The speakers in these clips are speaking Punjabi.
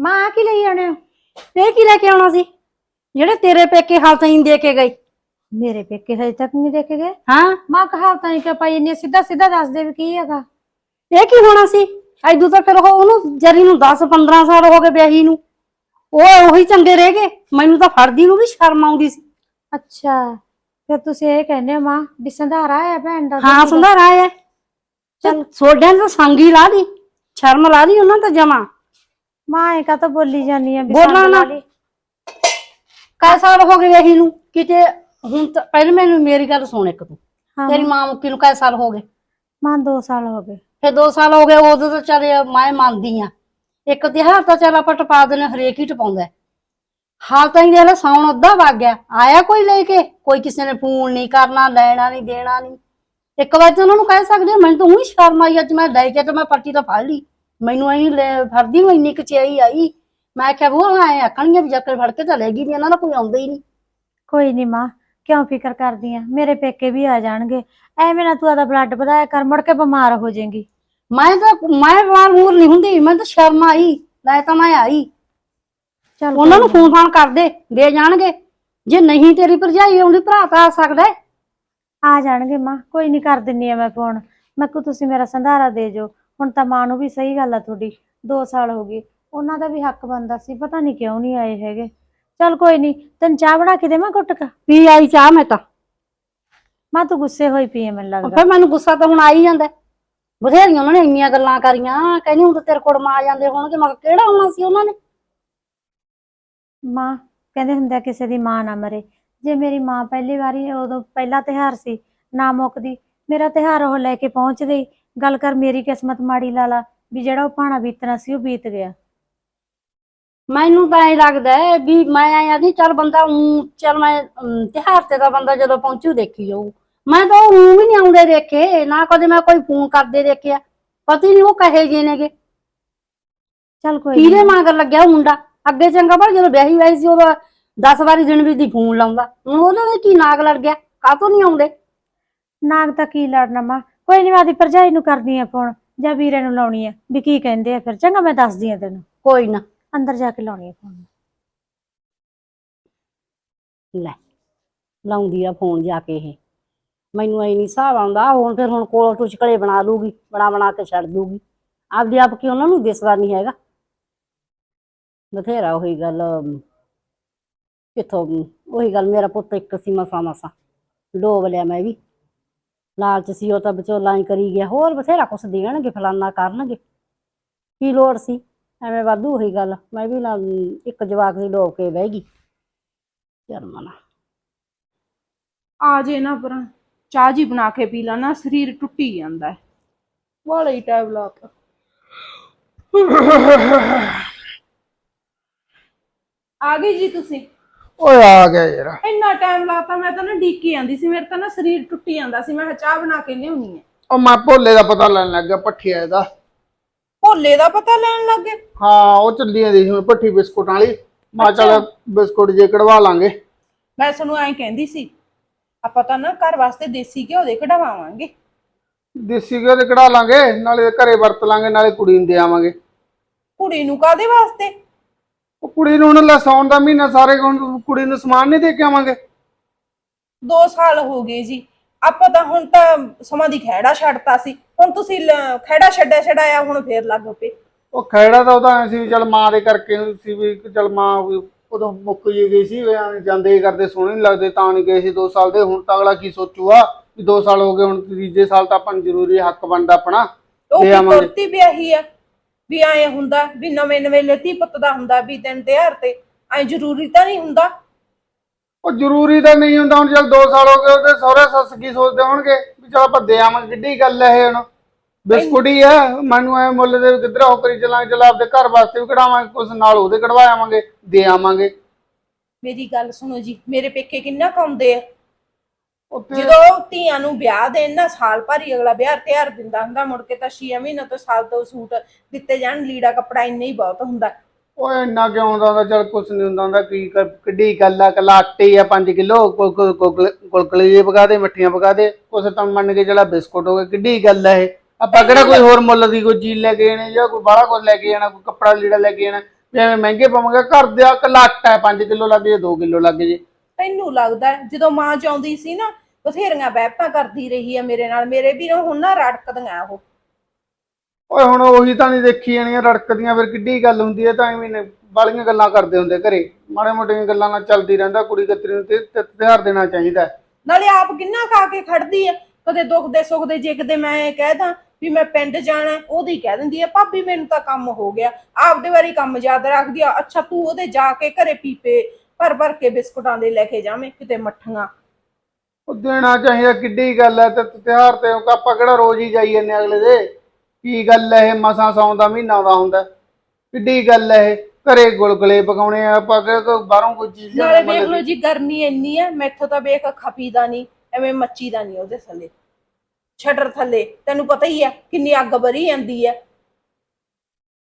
ਮਾਂ ਆਹ ਕੀ ਲਈ ਆਣੇ ਹੋ? ਇਹ ਕੀ ਲੈ ਕੇ ਆਉਣਾ ਸੀ? ਜਿਹੜੇ ਤੇਰੇ ਪੇਕੇ ਹਾਲ ਤਾਈਂ ਦੇ ਕੇ ਗਏ। ਮੇਰੇ ਪੇਕੇ ਹਜੇ ਤੱਕ ਨਹੀਂ ਦੇ ਕੇ ਗਏ? ਹਾਂ। ਮਾਂ ਕਹਾਵਤਾਂ ਨਹੀਂ ਕਿ ਪਾਈ ਇੰਨੀ ਸਿੱਧਾ ਸਿੱਧਾ ਦੱਸ ਦੇ ਵੀ ਕੀ ਹੈਗਾ। ਇਹ ਕੀ ਹੋਣਾ ਸੀ? ਐਦੂ ਤਾਂ ਫਿਰ ਉਹ ਉਹਨੂੰ ਜਰੀ ਨੂੰ 10 15 ਸਾਲ ਹੋ ਗਏ ਵਿਆਹੀ ਨੂੰ। ਉਹ ਉਹੀ ਚੰਗੇ ਰਹਿ ਗਏ। ਮੈਨੂੰ ਤਾਂ ਫੜਦੀ ਨੂੰ ਵੀ ਸ਼ਰਮ ਆਉਂਦੀ ਸੀ। ਅੱਛਾ। ਫਿਰ ਤੁਸੀਂ ਇਹ ਕਹਿੰਦੇ ਹੋ ਮਾਂ ਵੀ ਸੰਧਾਰਾ ਹੈ ਭੈਣ ਦਾ ਹਾਂ ਸੁੰਦਰ ਆਇਆ। ਚਲ ਸੋਡਿਆਂ ਤਾਂ ਸੰਗੀ ਲਾ ਦੀ। ਸ਼ਰਮ ਲਾ ਦੀ ਉਹਨਾਂ ਤਾਂ ਜਮਾ। ਮਾਂ ਇਹ ਕਾ ਤਾਂ ਬੋਲੀ ਜਾਨੀ ਆ ਵੀ ਸੰਗ ਨਾ। ਲਾ। ਕਈ ਸਾਲ ਹੋ ਗਏ ਵਿਆਹੀ ਨੂੰ ਕਿਤੇ ਹੁਣ ਤਾਂ ਪਹਿਲੇ ਮੈਨੂੰ ਮੇਰੀ ਗੱਲ ਸੁਣ ਇੱਕ ਤੂੰ। ਹਾਂ। ਤੇਰੀ ਮਾਂ ਮੁੱਕੀ ਨੂੰ ਕਈ ਸਾਲ ਹੋ ਗਏ। ਮਾਂ 2 ਸਾਲ ਹੋ ਗਏ। ਫਿਰ 2 ਸਾਲ ਹੋ ਗਏ ਉਦੋਂ ਤਾਂ ਚੱਲ ਮੈਂ ਮੰਨਦੀ ਆ। ਇੱਕ ਤਿਉਹਾਰ ਤਾਂ ਚੱਲ ਆਪਾਂ ਟਪਾ ਦਿੰਦੇ ਹਾਂ, ਹਰੇਕ ਹੀ ਟਪਾਉਂਦਾ ਹੈ। ਹਾਲ ਤਾਂ ਹੀ ਦੇਖ ਸਾਉਣ ਅੱਧਾ ਵਗ ਗਿਆ। ਆਇਆ ਕੋਈ ਲੈ ਕੇ? ਕੋਈ ਕਿਸੇ ਨੇ ਫੋਨ ਨਹੀਂ ਕਰਨਾ ਲੈਣਾ ਨਹੀਂ ਦੇਣਾ ਨਹੀਂ। ਇੱਕ ਵਾਰ ਤਾਂ ਉਹਨਾਂ ਨੂੰ ਕਹਿ ਸਕਦੇ ਹੋ, ਮੈਨੂੰ ਤਾਂ ਉਹੀ ਸ਼ਰਮ ਆਈ ਅੱਜ ਮੈਂ ਲੈ ਕੇ ਤੇ ਮੈਂ ਪਰਚੀ ਤਾਂ ਫੜ ਲਈ। ਮੈਨੂੰ ਐਂ ਲੈ ਫੜਦੀ ਨੂੰ ਇੰਨੀ ਕਚਾਈ ਆਈ। ਮੈਂ ਕਿਹਾ ਉਹ ਐ ਆਖਣਗੀਆਂ ਵੀ ਜੱਕਰ ਫੜ ਕੇ ਗਈ ਨਹੀਂ ਇਹਨਾਂ ਦਾ ਕੋਈ ਆਉਂਦਾ ਹੀ ਨਹੀਂ। ਕੋਈ ਨਹੀਂ ਮਾਂ ਕਿਉਂ ਫਿਕਰ ਕਰਦੀ ਆ? ਮੇਰੇ ਪੇਕੇ ਵੀ ਆ ਜਾਣਗੇ। ਐਵੇਂ ਨਾ ਤੂੰ ਆਦਾ ਬਲੱਡ ਵਧਾਇਆ ਕਰ ਮੁੜ ਕੇ ਬਿਮਾਰ ਹੋ ਜਾਏਂਗੀ। ਮੈਂ ਤਾਂ ਮੈਂ ਵਾਰ ਮੂਰ ਨਹੀਂ ਹੁੰਦੀ ਮੈਂ ਤਾਂ ਸ਼ਰਮ ਆਈ ਲੈ ਤਾਂ ਮੈਂ ਆਈ। ਚੱਲ ਉਹਨਾਂ ਨੂੰ ਫੋਨ ਫਾਨ ਕਰਦੇ ਦੇ ਜਾਣਗੇ। ਜੇ ਨਹੀਂ ਤੇਰੀ ਭਰਜਾਈ ਆਉਂਦੀ ਭਰਾ ਤਾਂ ਆ ਸਕਦਾ ਹੈ। ਆ ਜਾਣਗੇ ਮਾਂ ਕੋਈ ਨਹੀਂ ਕਰ ਦਿੰਨੀ ਆ ਮੈਂ ਫੋਨ। ਮੈਂ ਕੋ ਤੁਸੀਂ ਮੇਰਾ ਸੰਧਾਰਾ ਦੇ ਜੋ ਹੁਣ ਤਾਂ ਮਾਂ ਨੂੰ ਵੀ ਸਹੀ ਗੱਲ ਆ ਤੁਹਾਡੀ 2 ਸਾਲ ਹੋ ਗਏ ਉਹਨਾਂ ਦਾ ਵੀ ਹੱਕ ਬਣਦਾ ਸੀ ਪਤਾ ਨਹੀਂ ਕਿਉਂ ਨਹੀਂ ਆਏ ਹੈਗੇ। ਚੱਲ ਕੋਈ ਨਹੀਂ ਤੈਨੂੰ ਚਾਹ ਬਣਾ ਕੇ ਦੇਵਾਂ ਘੁੱਟ ਕੇ? ਪੀ ਆਈ ਚਾਹ ਮੈਂ ਤਾਂ। ਮਾਂ ਤੂੰ ਗੁੱਸੇ ਹੋਈ ਪਈ ਐ ਮੈਨੂੰ ਲੱਗਦਾ। ਫਿਰ ਮੈਨੂੰ ਗੁੱਸਾ ਤਾਂ ਹੁਣ ਆ ਹੀ ਜਾਂਦਾ। ਬਥੇਰੀਆਂ ਉਹਨਾਂ ਨੇ ਇੰਨੀਆਂ ਗੱਲਾਂ ਕਰੀਆਂ ਕਹਿੰਦੀ ਹੁਣ ਤਾਂ ਤੇਰੇ ਕੋਲ ਮਾ ਜਾਂਦੇ ਹੋਣਗੇ ਮੈਂ ਕਿਹਾ ਕਿਹੜਾ ਆਉਣਾ ਸੀ ਉਹਨਾਂ ਨੇ? ਮਾਂ ਕਹਿੰਦੇ ਹੁੰਦੇ ਕਿਸੇ ਦੀ ਮਾਂ ਨਾ ਮਰੇ। ਜੇ ਮੇਰੀ ਮਾਂ ਪਹਿਲੀ ਵਾਰੀ ਉਦੋਂ ਪਹਿਲਾ ਤਿਹਾਰ ਸੀ ਨਾ ਮੁੱਕਦੀ ਮੇਰਾ ਤਿਹਾਰ ਉਹ ਲੈ ਕੇ ਪਹੁੰਚ ਗਈ। ਗੱਲ ਕਰ ਮੇਰੀ ਕਿਸਮਤ ਮਾੜੀ ਲਾਲਾ ਵੀ ਜਿਹੜਾ ਉਹ ਭਾਣਾ ਬੀਤਣਾ ਸੀ ਉਹ ਬੀਤ ਗਿਆ। ਮੈਨੂੰ ਤਾਂ ਐ ਲੱਗਦਾ ਹੈ ਵੀ ਮੈਂ ਆਇਆ ਨਹੀਂ ਚੱਲ ਬੰਦਾ ਊਂ ਚੱਲ ਮੈਂ ਅਮ, ਤਿਉਹਾਰ ਤੇ ਤਾਂ ਬੰਦਾ ਜਦੋਂ ਪਹੁੰਚੂ ਦੇਖੀ ਜਾਊ। ਮੈਂ ਤਾਂ ਉਹ ਵੀ ਨਹੀਂ ਆਉਂਦੇ ਦੇਖੇ ਨਾ ਕਦੇ ਮੈਂ ਕੋਈ ਫੋਨ ਕਰਦੇ ਦੇਖਿਆ। ਪਤਾ ਹੀ ਨਹੀਂ ਉਹ ਕਹੇ ਜੇ ਨੇਗੇ। ਚੱਲ ਕੋਈ ਨੀ। ਮਗਰ ਲੱਗਿਆ ਉਹ ਮੁੰਡਾ? ਅੱਗੇ ਚੰਗਾ ਪਰ ਜਦੋਂ ਵਿਆਹੀ ਵਾਈ ਸੀ ਉਹਦਾ 10 ਵਾਰੀ ਦਿਨ ਵੀ ਦੀ ਫੋਨ ਲਾਉਂਦਾ। ਹੁਣ ਉਹਨਾਂ ਦਾ ਕੀ ਨਾਗ ਲੜ ਗਿਆ? ਕਾਹਤੋਂ ਨਹੀਂ ਆਉਂਦੇ? ਨਾਗ ਤਾਂ ਕੀ ਲੜਨਾ ਮਾਂ? ਕੋਈ ਨਹੀਂ ਆਦੀ ਭਰਜਾਈ ਨੂੰ ਕਰਦੀ ਆ ਫੋਨ ਜਾਂ ਵੀਰੇ ਨੂੰ ਲਾਉਣੀ ਆ ਵੀ ਕੀ ਕਹਿੰਦੇ ਆ ਫਿਰ। ਚੰਗਾ ਮੈਂ ਦੱਸਦੀ ਆ ਤੈਨੂੰ। ਕੋਈ ਨਾ। ਅੰਦਰ ਜਾ ਕੇ ਲਾਉਣੀ ਆ ਫੋਨ ਲੈ ਲਾਉਂਦੀ ਆ ਫੋਨ ਜਾ ਕੇ ਇਹ। ਮੈਨੂੰ ਐ ਨਹੀਂ ਹਿਸਾਬ ਆਉਂਦਾ ਹੁਣ ਫਿਰ ਹੁਣ ਕੋਲ ਟੁਚਕਲੇ ਬਣਾ ਲੂਗੀ ਬਣਾ ਬਣਾ ਕੇ ਛੱਡ ਦੂਗੀ ਆਪਦੇ ਆਪ ਕੀ ਉਹਨਾਂ ਨੂੰ ਦਿਸਦਾ ਨਹੀਂ ਹੈਗਾ। ਬਥੇਰਾ ਉਹੀ ਗੱਲ ਕਿੱਥੋਂ ਉਹੀ ਗੱਲ ਮੇਰਾ ਪੁੱਤ ਇੱਕ ਸੀ ਮਸਾ ਮਸਾ। ਡੋਬ ਲਿਆ ਮੈਂ ਵੀ। ਲਾਲਚ ਸੀ, ਉਹ ਤਾਂ ਵਿਚੋਲਾ ਹੀ ਕਰੀ ਗਿਆ। ਹੋਰ ਬਥੇਰਾ ਕੁਛ ਦੇਣਗੇ, ਫਲਾਨਾ ਕਰਨਗੇ। ਕੀ ਲੋੜ ਸੀ? ਐਵੇਂ ਵਾਧੂ ਉਹੀ ਗੱਲ। ਮੈਂ ਵੀ ਨਾ ਇੱਕ ਜਵਾਕ ਦੀ ਡੋਬ ਕੇ ਬਹਿ ਗਈ। ਜਰਮਨਾ ਆ ਜੇ ਨਾ ਪਰਾਂ, ਚਾਹ ਜੀ ਬਣਾ ਕੇ ਪੀ ਲਾ ਸਰੀਰ ਟੁੱਟੀ ਜਾਂਦਾ ਹੈ। ਵਾਲਾ ਹੀ ਟਾਈਮ ਲਾਤਾ ਆ ਗਏ ਜੀ ਤੁਸੀਂ। ਓਏ ਆ ਗਿਆ ਯਾਰ। ਇੰਨਾ ਟਾਈਮ ਲਾਤਾ ਮੈਂ ਤਾਂ ਨਾ ਡੀਕੀ ਆਂਦੀ ਸੀ ਮੇਰੇ ਤਾਂ ਨਾ ਸਰੀਰ ਟੁੱਟੀ ਜਾਂਦਾ ਸੀ ਮੈਂ ਕਿਹਾ ਚਾਹ ਬਣਾ ਕੇ ਲਿਆਉਣੀ ਹੈ। ਉਹ ਮੈਂ ਭੋਲੇ ਦਾ ਪਤਾ ਲੈਣ ਲੱਗ ਗਿਆ ਪੱਠੀਆ ਇਹਦਾ। ਭੋਲੇ ਦਾ ਪਤਾ ਲੈਣ ਲੱਗੇ ਹਾਂ ਉਹ ਚੱਲੀ ਜਾਂਦੀ ਸੀ ਪੱਠੀ ਬਿਸਕੁਟਾਂ ਵਾਲੀ। ਮਾ ਚੱਲ ਬਿਸਕੁਟ ਜੇ ਕਢਵਾ ਲਾਂਗੇ। ਮੈਂ ਤੁਹਾਨੂੰ ਐਂ ਕਹਿੰਦੀ ਸੀ ਆਪਾਂ ਤਾਂ ਨਾ ਘਰ ਵਾਸਤੇ ਦੇਸੀ ਘਿਓ ਦੇ ਕਢਵਾਵਾਂਗੇ। ਦੇਸੀ ਘਿਓ ਦੇ ਕਢਾ ਲਾਂਗੇ ਨਾਲੇ ਘਰੇ ਵਰਤ ਲਾਂਗੇ ਨਾਲੇ ਕੁੜੀ ਨੂੰ ਦੇ ਆਵਾਂਗੇ। ਕੁੜੀ ਨੂੰ ਕਾਦੇ ਵਾਸਤੇ? ਉਹ ਕੁੜੀ ਨੂੰ ਹੁਣ ਲਸਾਉਣ ਦਾ ਮਹੀਨਾ ਸਾਰੇ ਹੁਣ ਕੁੜੀ ਨੂੰ ਸਮਾਨ ਨਹੀਂ ਦੇ ਕੇ ਆਵਾਂਗੇ। 2 ਸਾਲ ਹੋ ਗਏ ਜੀ। ਆਪਾਂ ਤਾਂ ਹੁਣ ਤਾਂ ਸਮਾਂ ਦੀ ਖਹਿੜਾ ਛੱਡਤਾ ਸੀ। ਹੁਣ ਤੁਸੀਂ ਲ- ਖਹਿੜਾ ਛੱਡਿਆ ਛਡਾਇਆ ਹੁਣ ਫੇਰ ਲੱਗ ਪਏ। ਉਹ ਖੈੜਾ ਤਾਂ ਉਹਦਾ ਐਂ ਸੀ ਵੀ ਚੱਲ ਮਾਂ ਦੇ ਕਰਕੇ ਸੀ ਵੀ ਚੱਲ ਮਾਂ ਵੀ ਉਦੋਂ ਮੁੱਕ ਜੀ ਗਈ ਸੀ ਵੀ ਐਂ ਜਾਂਦੇ ਹੀ ਕਰਦੇ ਸੋਹਣੇ ਨਹੀਂ ਲੱਗਦੇ ਤਾਂ ਨਹੀਂ ਗਏ ਸੀ 2 ਸਾਲ ਦੇ। ਹੁਣ ਤਾਂ ਅਗਲਾ ਕੀ ਸੋਚੂਗਾ ਵੀ 2 ਸਾਲ ਹੋ ਗਏ ਹੁਣ ਤੀਜੇ ਸਾਲ ਤਾਂ ਆਪਾਂ ਨੂੰ ਜ਼ਰੂਰੀ ਹੱਕ ਬਣਦਾ ਆਪਣਾ। ਉਹ ਦੇ ਕੀ ਆਵਾਂਗੇ। ਤੁਰਤੀ ਵਿਆਹੀ ਆ। ਵੀ ਐ ਹੁੰਦਾ ਵੀ ਨਵੇਂ ਨਵੇਂ ਲਤੀ ਪੁੱਤ ਦਾ ਹੁੰਦਾ ਵੀ ਦਿਨ ਤਿਉਹਾਰ ਤੇ ਐ ਜ਼ਰੂਰੀ ਤਾਂ ਨਹੀਂ ਹੁੰਦਾ? ਉਹ ਜ਼ਰੂਰੀ ਤਾਂ ਨਹੀਂ ਹੁੰਦਾ ਹੁਣ ਚੱਲ 2 ਸਾਲ ਹੋ ਗਏ ਉਹਦੇ ਸਹੁਰੇ ਸੱਸ ਕੀ ਸੋਚਦੇ ਹੋਣਗੇ? ਵੀ ਚਲ ਆਪਾਂ ਦੇ ਆਵਾਂਗੇ ਕਿੱਡੀ ਗੱਲ ਹੈ ਇਹ ਹੁਣ? ਬਿਸਕੁਟ ਹੀ ਆ ਮੈਨੂੰ ਐ ਮੁੱਲ ਦੇ ਕਿੱਧਰ ਹੋ ਕਰੀ ਚਲਾਂਗੇ ਚਲ ਆਪਦੇ ਘਰ ਵਾਸਤੇ ਵੀ ਕਢਾਵਾਂਗੇ ਕੁਛ ਨਾਲ ਉਹਦੇ ਕਢਵਾ ਆਵਾਂਗੇ ਦੇ ਆਵਾਂਗੇ। ਮੇਰੀ ਗੱਲ ਸੁਣੋ ਜੀ ਮੇਰੇ ਪੇਕੇ ਕਿੰਨਾ ਕਾਉਂਦੇ ਆ? ਉੱਥੇ ਜਦੋਂ ਧੀਆਂ ਨੂੰ ਵਿਆਹ ਦੇਣ ਨਾ ਸਾਲ ਭਰ ਹੀ ਅਗਲਾ ਵਿਆਹ ਤਿਉਹਾਰ ਦਿੰਦਾ ਹੁੰਦਾ ਮੁੜ ਕੇ ਤਾਂ 6 ਮਹੀਨੇ ਤੋਂ ਸਾਲ ਤੋਂ ਸੂਟ ਦਿੱਤੇ ਜਾਣ ਲੀੜਾ ਕੱਪੜਾ ਇੰਨਾ ਹੀ ਬਹੁਤ ਹੁੰਦਾ। ਓਏ ਇੰਨਾ ਕਿਉਂ ਹੁੰਦਾ ਹੁੰਦਾ? ਚੱਲ ਕੁਛ ਨਹੀਂ ਹੁੰਦਾ ਹੁੰਦਾ ਕੀ ਕਿੱਡੀ ਗੱਲ ਆ ਕੱਲਾ ਆਟੇ ਆ 5 ਕਿਲੋ ਕੁਲਕਲੇ ਜੇ ਪਕਾ ਦੇ ਮੱਠੀਆਂ ਪਕਾ ਦੇ ਕੁਛ ਤਾਂ ਮੰਨ ਕੇ ਚਲਾ ਬਿਸਕੁਟ ਹੋ ਗਏ ਕਿੱਡੀ ਗੱਲ ਆ ਇਹ। ਆਪਾਂ ਕਿਹੜਾ ਕੋਈ ਹੋਰ ਮੁੱਲ ਦੀ ਕੋਈ ਚੀਜ਼ ਲੈ ਕੇ ਆਣੇ ਜਾਂ ਕੋਈ ਬਾਹਲਾ ਕੁਝ ਲੈ ਕੇ ਆਣਾ ਕੋਈ ਕੱਪੜਾ ਲੀੜਾ ਲੈ ਕੇ ਆਣਾ ਵੀ ਐਵੇਂ ਮਹਿੰਗੇ ਪਾਵਾਂਗੇ ਘਰ ਦਾ ਇਕੱਲਾ ਆਟਾ 5 ਕਿਲੋ ਲੱਗ ਜੇ 2 ਕਿਲੋ ਲੱਗ ਜੇ। ਤੈਨੂੰ ਲੱਗਦਾ ਜਦੋਂ ਮਾਂ ਚਾਉਂਦੀ ਸੀ ਨਾ ਬਥੇਰੀਆਂ ਬਹਿਪਾਂ ਕਰਦੀ ਰਹੀ ਆ ਮੇਰੇ ਨਾਲ ਮੇਰੇ ਵੀ ਹੁਣ ਨਾ ਰੜਕਦੀਆਂ ਉਹ ਓਏ ਹੁਣ ਉਹੀ ਤਾਂ ਨਹੀਂ ਦੇਖੀ ਜਾਣੀਆਂ ਰੜਕਦੀਆਂ ਫਿਰ ਕਿੱਡੀ ਗੱਲ ਹੁੰਦੀ ਹੈ ਤਾਂ ਐਵੇਂ ਨੇ ਬਾਲੀਆਂ ਗੱਲਾਂ ਕਰਦੇ ਹੁੰਦੇ ਘਰੇ ਮਾੜੇ ਮੋਟੀਆਂ ਗੱਲਾਂ ਨਾਲ ਚੱਲਦੀ ਰਹਿੰਦਾ ਕੁੜੀ ਕਤਰੀ ਨੂੰ ਤੇ ਤੇ ਤਿਉਹਾਰ ਦੇਣਾ ਚਾਹੀਦਾ ਹੈ। ਨਾਲੇ ਆਪ ਕਿੰਨਾ ਖਾ ਕੇ ਖੜਦੀ ਆ ਕਦੇ ਦੁੱਖ ਦੇ ਸੁੱਖ ਦੇ ਜੇ ਕਦੇ ਮੈਂ ਇਹ ਕਹਿਦਾ ਵੀ ਮੈਂ ਪਿੰਡ ਜਾਣਾ ਹੈ, ਉਹਦੀ ਕਹਿ ਦਿੰਦੀ ਆ ਭਾਬੀ ਮੈਨੂੰ ਤਾਂ ਕੰਮ ਹੋ ਗਿਆ ਆਪਦੇ ਵਾਰੀ ਕੰਮ ਯਾਦ ਰੱਖਦੀ ਆ ਅੱਛਾ ਤੂੰ ਉਹਦੇ ਜਾ ਕੇ ਘਰੇ ਪੀਪੇ ਭਰ ਭਰ ਕੇ ਬਿਸਕੁਟਾਂ ਦੇ ਲੈ ਕੇ ਜਾਵੇਂ ਕਿਤੇ ਮੱਠੀਆਂ। ਉਹ ਦੇਣਾ ਚਾਹੀਦਾ ਕਿੱਡੀ ਗੱਲ ਹੈ ਤੇ ਤਿਉਹਾਰ ਤੇ ਆਪਾਂ ਕਿਹੜਾ ਰੋਜ਼ ਹੀ ਜਾਈ ਜੰਨੇ ਅਗਲੇ ਦੇ? ਕੀ ਗੱਲ ਹੈ ਇਹ ਮਸਾਂ ਸੌਣ ਦਾ ਮਹੀਨਾ ਆਉਂਦਾ ਹੁੰਦਾ ਕਿੱਡੀ ਗੱਲ ਹੈ ਇਹ ਘਰੇ ਗੁਲਗੁਲੇ ਪਕਾਉਣੇ ਆ ਆਪਾਂ ਕਿ ਬਾਹਰੋਂ ਕੋਈ ਚੀਜ਼ ਨਾਲੇ ਲਿਆਉਣੀ ਵੇਖ ਲਓ ਜੀ ਗਰਮੀ ਇੰਨੀ ਆ ਮੈਥੋਂ ਤਾਂ ਵੇਖ ਖਪੀ ਦਾ ਨਹੀਂ ਐਵੇਂ ਮੱਚੀ ਦਾ ਨਹੀਂ ਉਹਦੇ ਥੱਲੇ। ਛੱਡਰ ਥੱਲੇ ਤੈਨੂੰ ਪਤਾ ਹੀ ਆ ਕਿੰਨੀ ਅੱਗ ਬਰੀ ਜਾਂਦੀ ਆ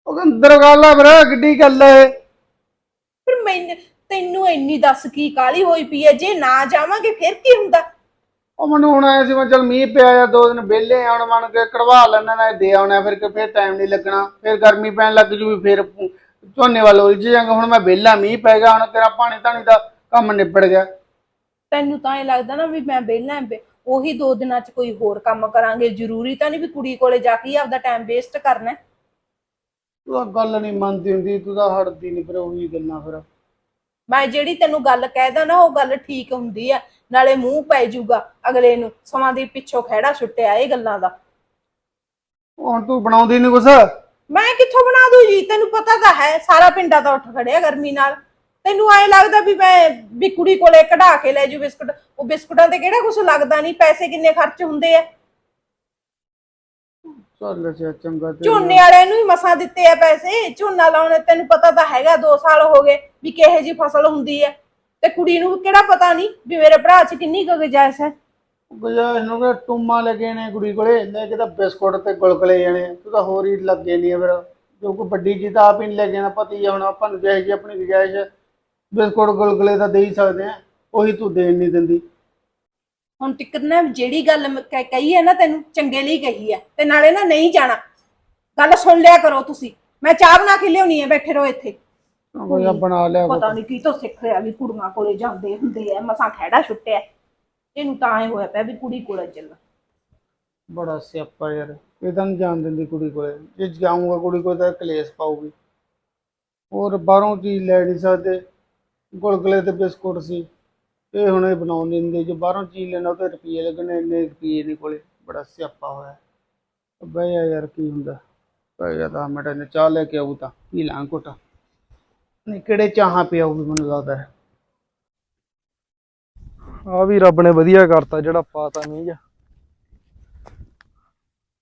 ਉਹ ਅੰਦਰ ਗੱਲ ਆ ਫਿਰ ਕਿੱਡੀ ਗੱਲ ਹੈ। ਇਹ ਪਰ ਮੈਨੂੰ ਤੈਨੂੰ ਇੰਨੀ ਦੱਸ ਕੀ ਕਾਲੀ ਹੋਈ ਪਈ ਐ ਜੇ ਨਾ ਜਾਵਾਂਗੇ ਫਿਰ ਕੀ ਹੁੰਦਾ? ਉਹ ਮੈਨੂੰ ਹੁਣ ਆਇਆ ਸੀ ਮੈਂ ਚਲ ਮੀਂਹ ਪਿਆ ਜਾਂ ਦੋ ਦਿਨ ਵਿਹਲੇ ਆ ਹੁਣ ਮੰਨ ਕੇ ਕਢਵਾ ਲੈਣਾ ਨਾ ਦੇ ਆਉਣਾ ਫਿਰ ਕਿ ਫਿਰ ਟਾਈਮ ਨਹੀਂ ਲੱਗਣਾ ਫਿਰ ਗਰਮੀ ਪੈਣ ਲੱਗ ਜੂ ਵੀ ਫਿਰ ਝੋਨੇ ਵੱਲ ਉਲਝ ਜਾਗਾ ਹੁਣ ਮੈਂ ਵਿਹਲਾ ਮੀਂਹ ਪੈ ਗਿਆ ਹੁਣ ਤੇਰਾ ਪਾਣੀ ਧਾਣੀ ਦਾ ਕੰਮ ਨਿਬੜ ਗਿਆ। ਤੈਨੂੰ ਤਾਂ ਇਹ ਲੱਗਦਾ ਨਾ ਵੀ ਮੈਂ ਵਿਹਲਾ ਆਂ ਉਹੀ ਦੋ ਦਿਨਾਂ ਚ ਕੋਈ ਹੋਰ ਕੰਮ ਕਰਾਂਗੇ ਜ਼ਰੂਰੀ ਤਾਂ ਨਹੀਂ ਵੀ ਕੁੜੀ ਕੋਲੇ ਜਾ ਕੇ ਹੀ ਆਪਦਾ ਟਾਈਮ ਵੇਸਟ ਕਰਨਾ। ਹੈ। ਤੂੰ ਤਾਂ ਗੱਲ ਨਹੀਂ ਮੰਨਦੀ ਹੁੰਦੀ ਤੂੰ ਤਾਂ ਹਟਦੀ ਨਹੀਂ ਫਿਰ ਉਹੀ ਗੱਲਾਂ ਫਿਰ। ਮੈਂ ਜਿਹੜੀ ਤੈਨੂੰ ਗੱਲ ਕਹਿਦਾ ਨਾ ਉਹ ਗੱਲ ਠੀਕ ਹੁੰਦੀ ਆ ਨਾਲੇ ਮੂੰਹ ਪੈ ਜਾਊਗਾ ਅਗਲੇ ਨੂੰ ਸਮਾਂ ਦੀ ਪਿੱਛੋਂ ਖਹਿੜਾ ਛੁੱਟਿਆ ਇਹ ਗੱਲਾਂ ਦਾ। ਹੁਣ ਤੂੰ ਬਣਾਉਂਦੀ ਨਹੀਂ ਕੁਛ? ਮੈਂ ਕਿੱਥੋਂ ਬਣਾ ਦੂ ਜੀ? ਤੈਨੂੰ ਪਤਾ ਤਾਂ ਹੈ ਸਾਰਾ ਪਿੰਡਾ ਤਾਂ ਉੱਠ ਖੜਿਆ ਗਰਮੀ ਨਾਲ। ਤੈਨੂੰ ਐ ਲੱਗਦਾ ਵੀ ਮੈਂ ਵੀ ਕੁੜੀ ਕੋਲੇ ਕਢਾ ਕੇ ਲੈ ਜੂ ਬਿਸਕੁਟ। ਉਹ ਬਿਸਕੁਟਾਂ ਤੇ ਕਿਹੜਾ ਕੁਝ ਲੱਗਦਾ ਨਹੀਂ ਪੈਸੇ ਕਿੰਨੇ ਖਰਚ ਹੁੰਦੇ ਆ? ਚੱਲ ਅੱਛਾ ਚੰਗਾ ਤੇ ਝੋਨੇ ਵਾਲਿਆਂ ਨੂੰ ਹੀ ਮਸਾਂ ਦਿੱਤੇ ਆ ਪੈਸੇ। ਝੋਨਾ ਲਾਉਣੇ ਤੈਨੂੰ ਪਤਾ ਤਾਂ ਹੈਗਾ 2 ਸਾਲ ਹੋ ਗਏ ਵੀ ਕਿਹੇ ਜੀ ਫਸਲ ਹੁੰਦੀ ਹੈ। ਤੇ ਕੁੜੀ ਨੂੰ ਕਿਹੜਾ ਪਤਾ ਨਹੀਂ ਵੀ ਮੇਰੇ ਭਰਾ 'ਚ ਕਿੰਨੀ ਕੁ ਗੁੰਜਾਇਸ਼ ਹੈ। ਗੁਜਾ ਇਹਨੂੰ ਕਿ ਟੁੰਮਾ ਲੱਗੇ ਨੇ ਕੁੜੀ ਕੋਲੇ? ਲੈ ਕੇ ਤਾਂ ਬਿਸਕੁਟ ਤੇ ਗੁਲਗੁਲੇ ਜਾਣੇ ਤੂੰ ਤਾਂ ਹੋਰ ਹੀ ਲੱਗੇ ਨਹੀਂ ਫਿਰ। ਜੋ ਕੋਈ ਵੱਡੀ ਚੀਜ਼ ਤਾਂ ਆਪ ਹੀ ਨਹੀਂ ਲੈ ਕੇ ਜਾਣਾ ਪਤੀ ਆ ਹੁਣ ਆਪਾਂ ਨੂੰ ਜਿਹੇ ਜੀ ਆਪਣੀ ਗੁਜਾਇਸ਼ ਹੈ, ਬਿਸਕੁਟ ਗੁਲਗੁਲੇ ਤਾਂ ਦੇ ਹੀ ਸਕਦੇ ਆ ਉਹੀ ਤੂੰ ਦੇਣ ਨਹੀਂ ਦਿੰਦੀ। ਹੁਣ ਟਿਕਟ ਨਾ ਜਿਹੜੀ ਗੱਲ ਮੈਂ ਕਹਿ- ਕਹੀ ਹੈ ਨਾ ਤੈਨੂੰ ਚੰਗੇ ਲਈ ਕਹੀ ਹੈ ਤੇ ਨਾਲੇ ਨਾ ਨਹੀਂ ਜਾਣਾ। ਗੱਲ ਸੁਣ ਲਿਆ ਕਰੋ ਤੁਸੀਂ। ਮੈਂ ਚਾਹ ਬਣਾ ਕੇ ਲਿਆਉਣੀ ਹੈ ਬੈਠੇ ਰਹੋ ਇੱਥੇ। ਕੋਈ ਬਣਾ ਲਿਆ ਪਤਾ ਨਹੀਂ ਕੀ ਤੋਂ ਸਿੱਖ ਰਿਹਾ ਵੀ ਕੁੜੀਆਂ ਕੋਲੇ ਜਾਂਦੇ ਹੁੰਦੇ ਆ ਮਸਾਂ ਖਹਿੜਾ ਛੁੱਟਿਆ। ਇਹਨੂੰ ਤਾਂ ਐ ਹੋਇਆ ਪਿਆ ਵੀ ਕੁੜੀ ਕੋਲੇ ਚੱਲ। ਬੜਾ ਸਿਆਪਾ ਯਾਰ ਇਹ ਤਾਂ ਨਹੀਂ ਜਾਣ ਦਿੰਦੀ ਕੁੜੀ ਕੋਲੇ। ਜੇ ਜਾਊਂਗਾ ਕੁੜੀ ਕੋਲ ਤਾਂ ਕਲੇਸ਼ ਪਾਊਗੀ। ਹੋਰ ਬਾਹਰੋਂ ਚੀਜ਼ ਲੈ ਨਹੀਂ ਸਕਦੇ। ਗੁਲਗੁਲੇ ਤੇ ਬਿਸਕੁਟ ਸੀ। ਇਹ ਹੁਣ ਇਹ ਬਣਾਉਣ ਨਹੀਂ ਦਿੰਦੇ ਜੇ ਬਾਹਰੋਂ ਚੀਜ਼ ਲੈਣਾ ਉਹ ਤੇ ਰੁਪਈਏ ਲੱਗਣੇ ਇੰਨੇ ਰੁਪਈਏ ਨਹੀਂ ਕੋਲੇ। ਬੜਾ ਸਿਆਪਾ ਹੋਇਆ। ਬਈ ਯਾਰ ਕੀ ਹੁੰਦਾ? ਬਈ ਯਾਰ ਦਸ ਮਿੰਟ ਨੇ ਚਾਹ ਲੈ ਕੇ ਆਊ ਤਾਂ। ਪੀ ਲਾਂ ਘੁੱਟ। ਨਹੀਂ ਕਿਹੜੇ ਚਾਹਾਂ ਪਿਆਊਗੀ ਮੈਨੂੰ ਲੱਗਦਾ ਹੈ। ਆ ਵੀ ਰੱਬ ਨੇ ਵਧੀਆ ਕਰਤਾ ਜਿਹੜਾ ਪਾਤਾ ਨਹੀਂ ਜਾ।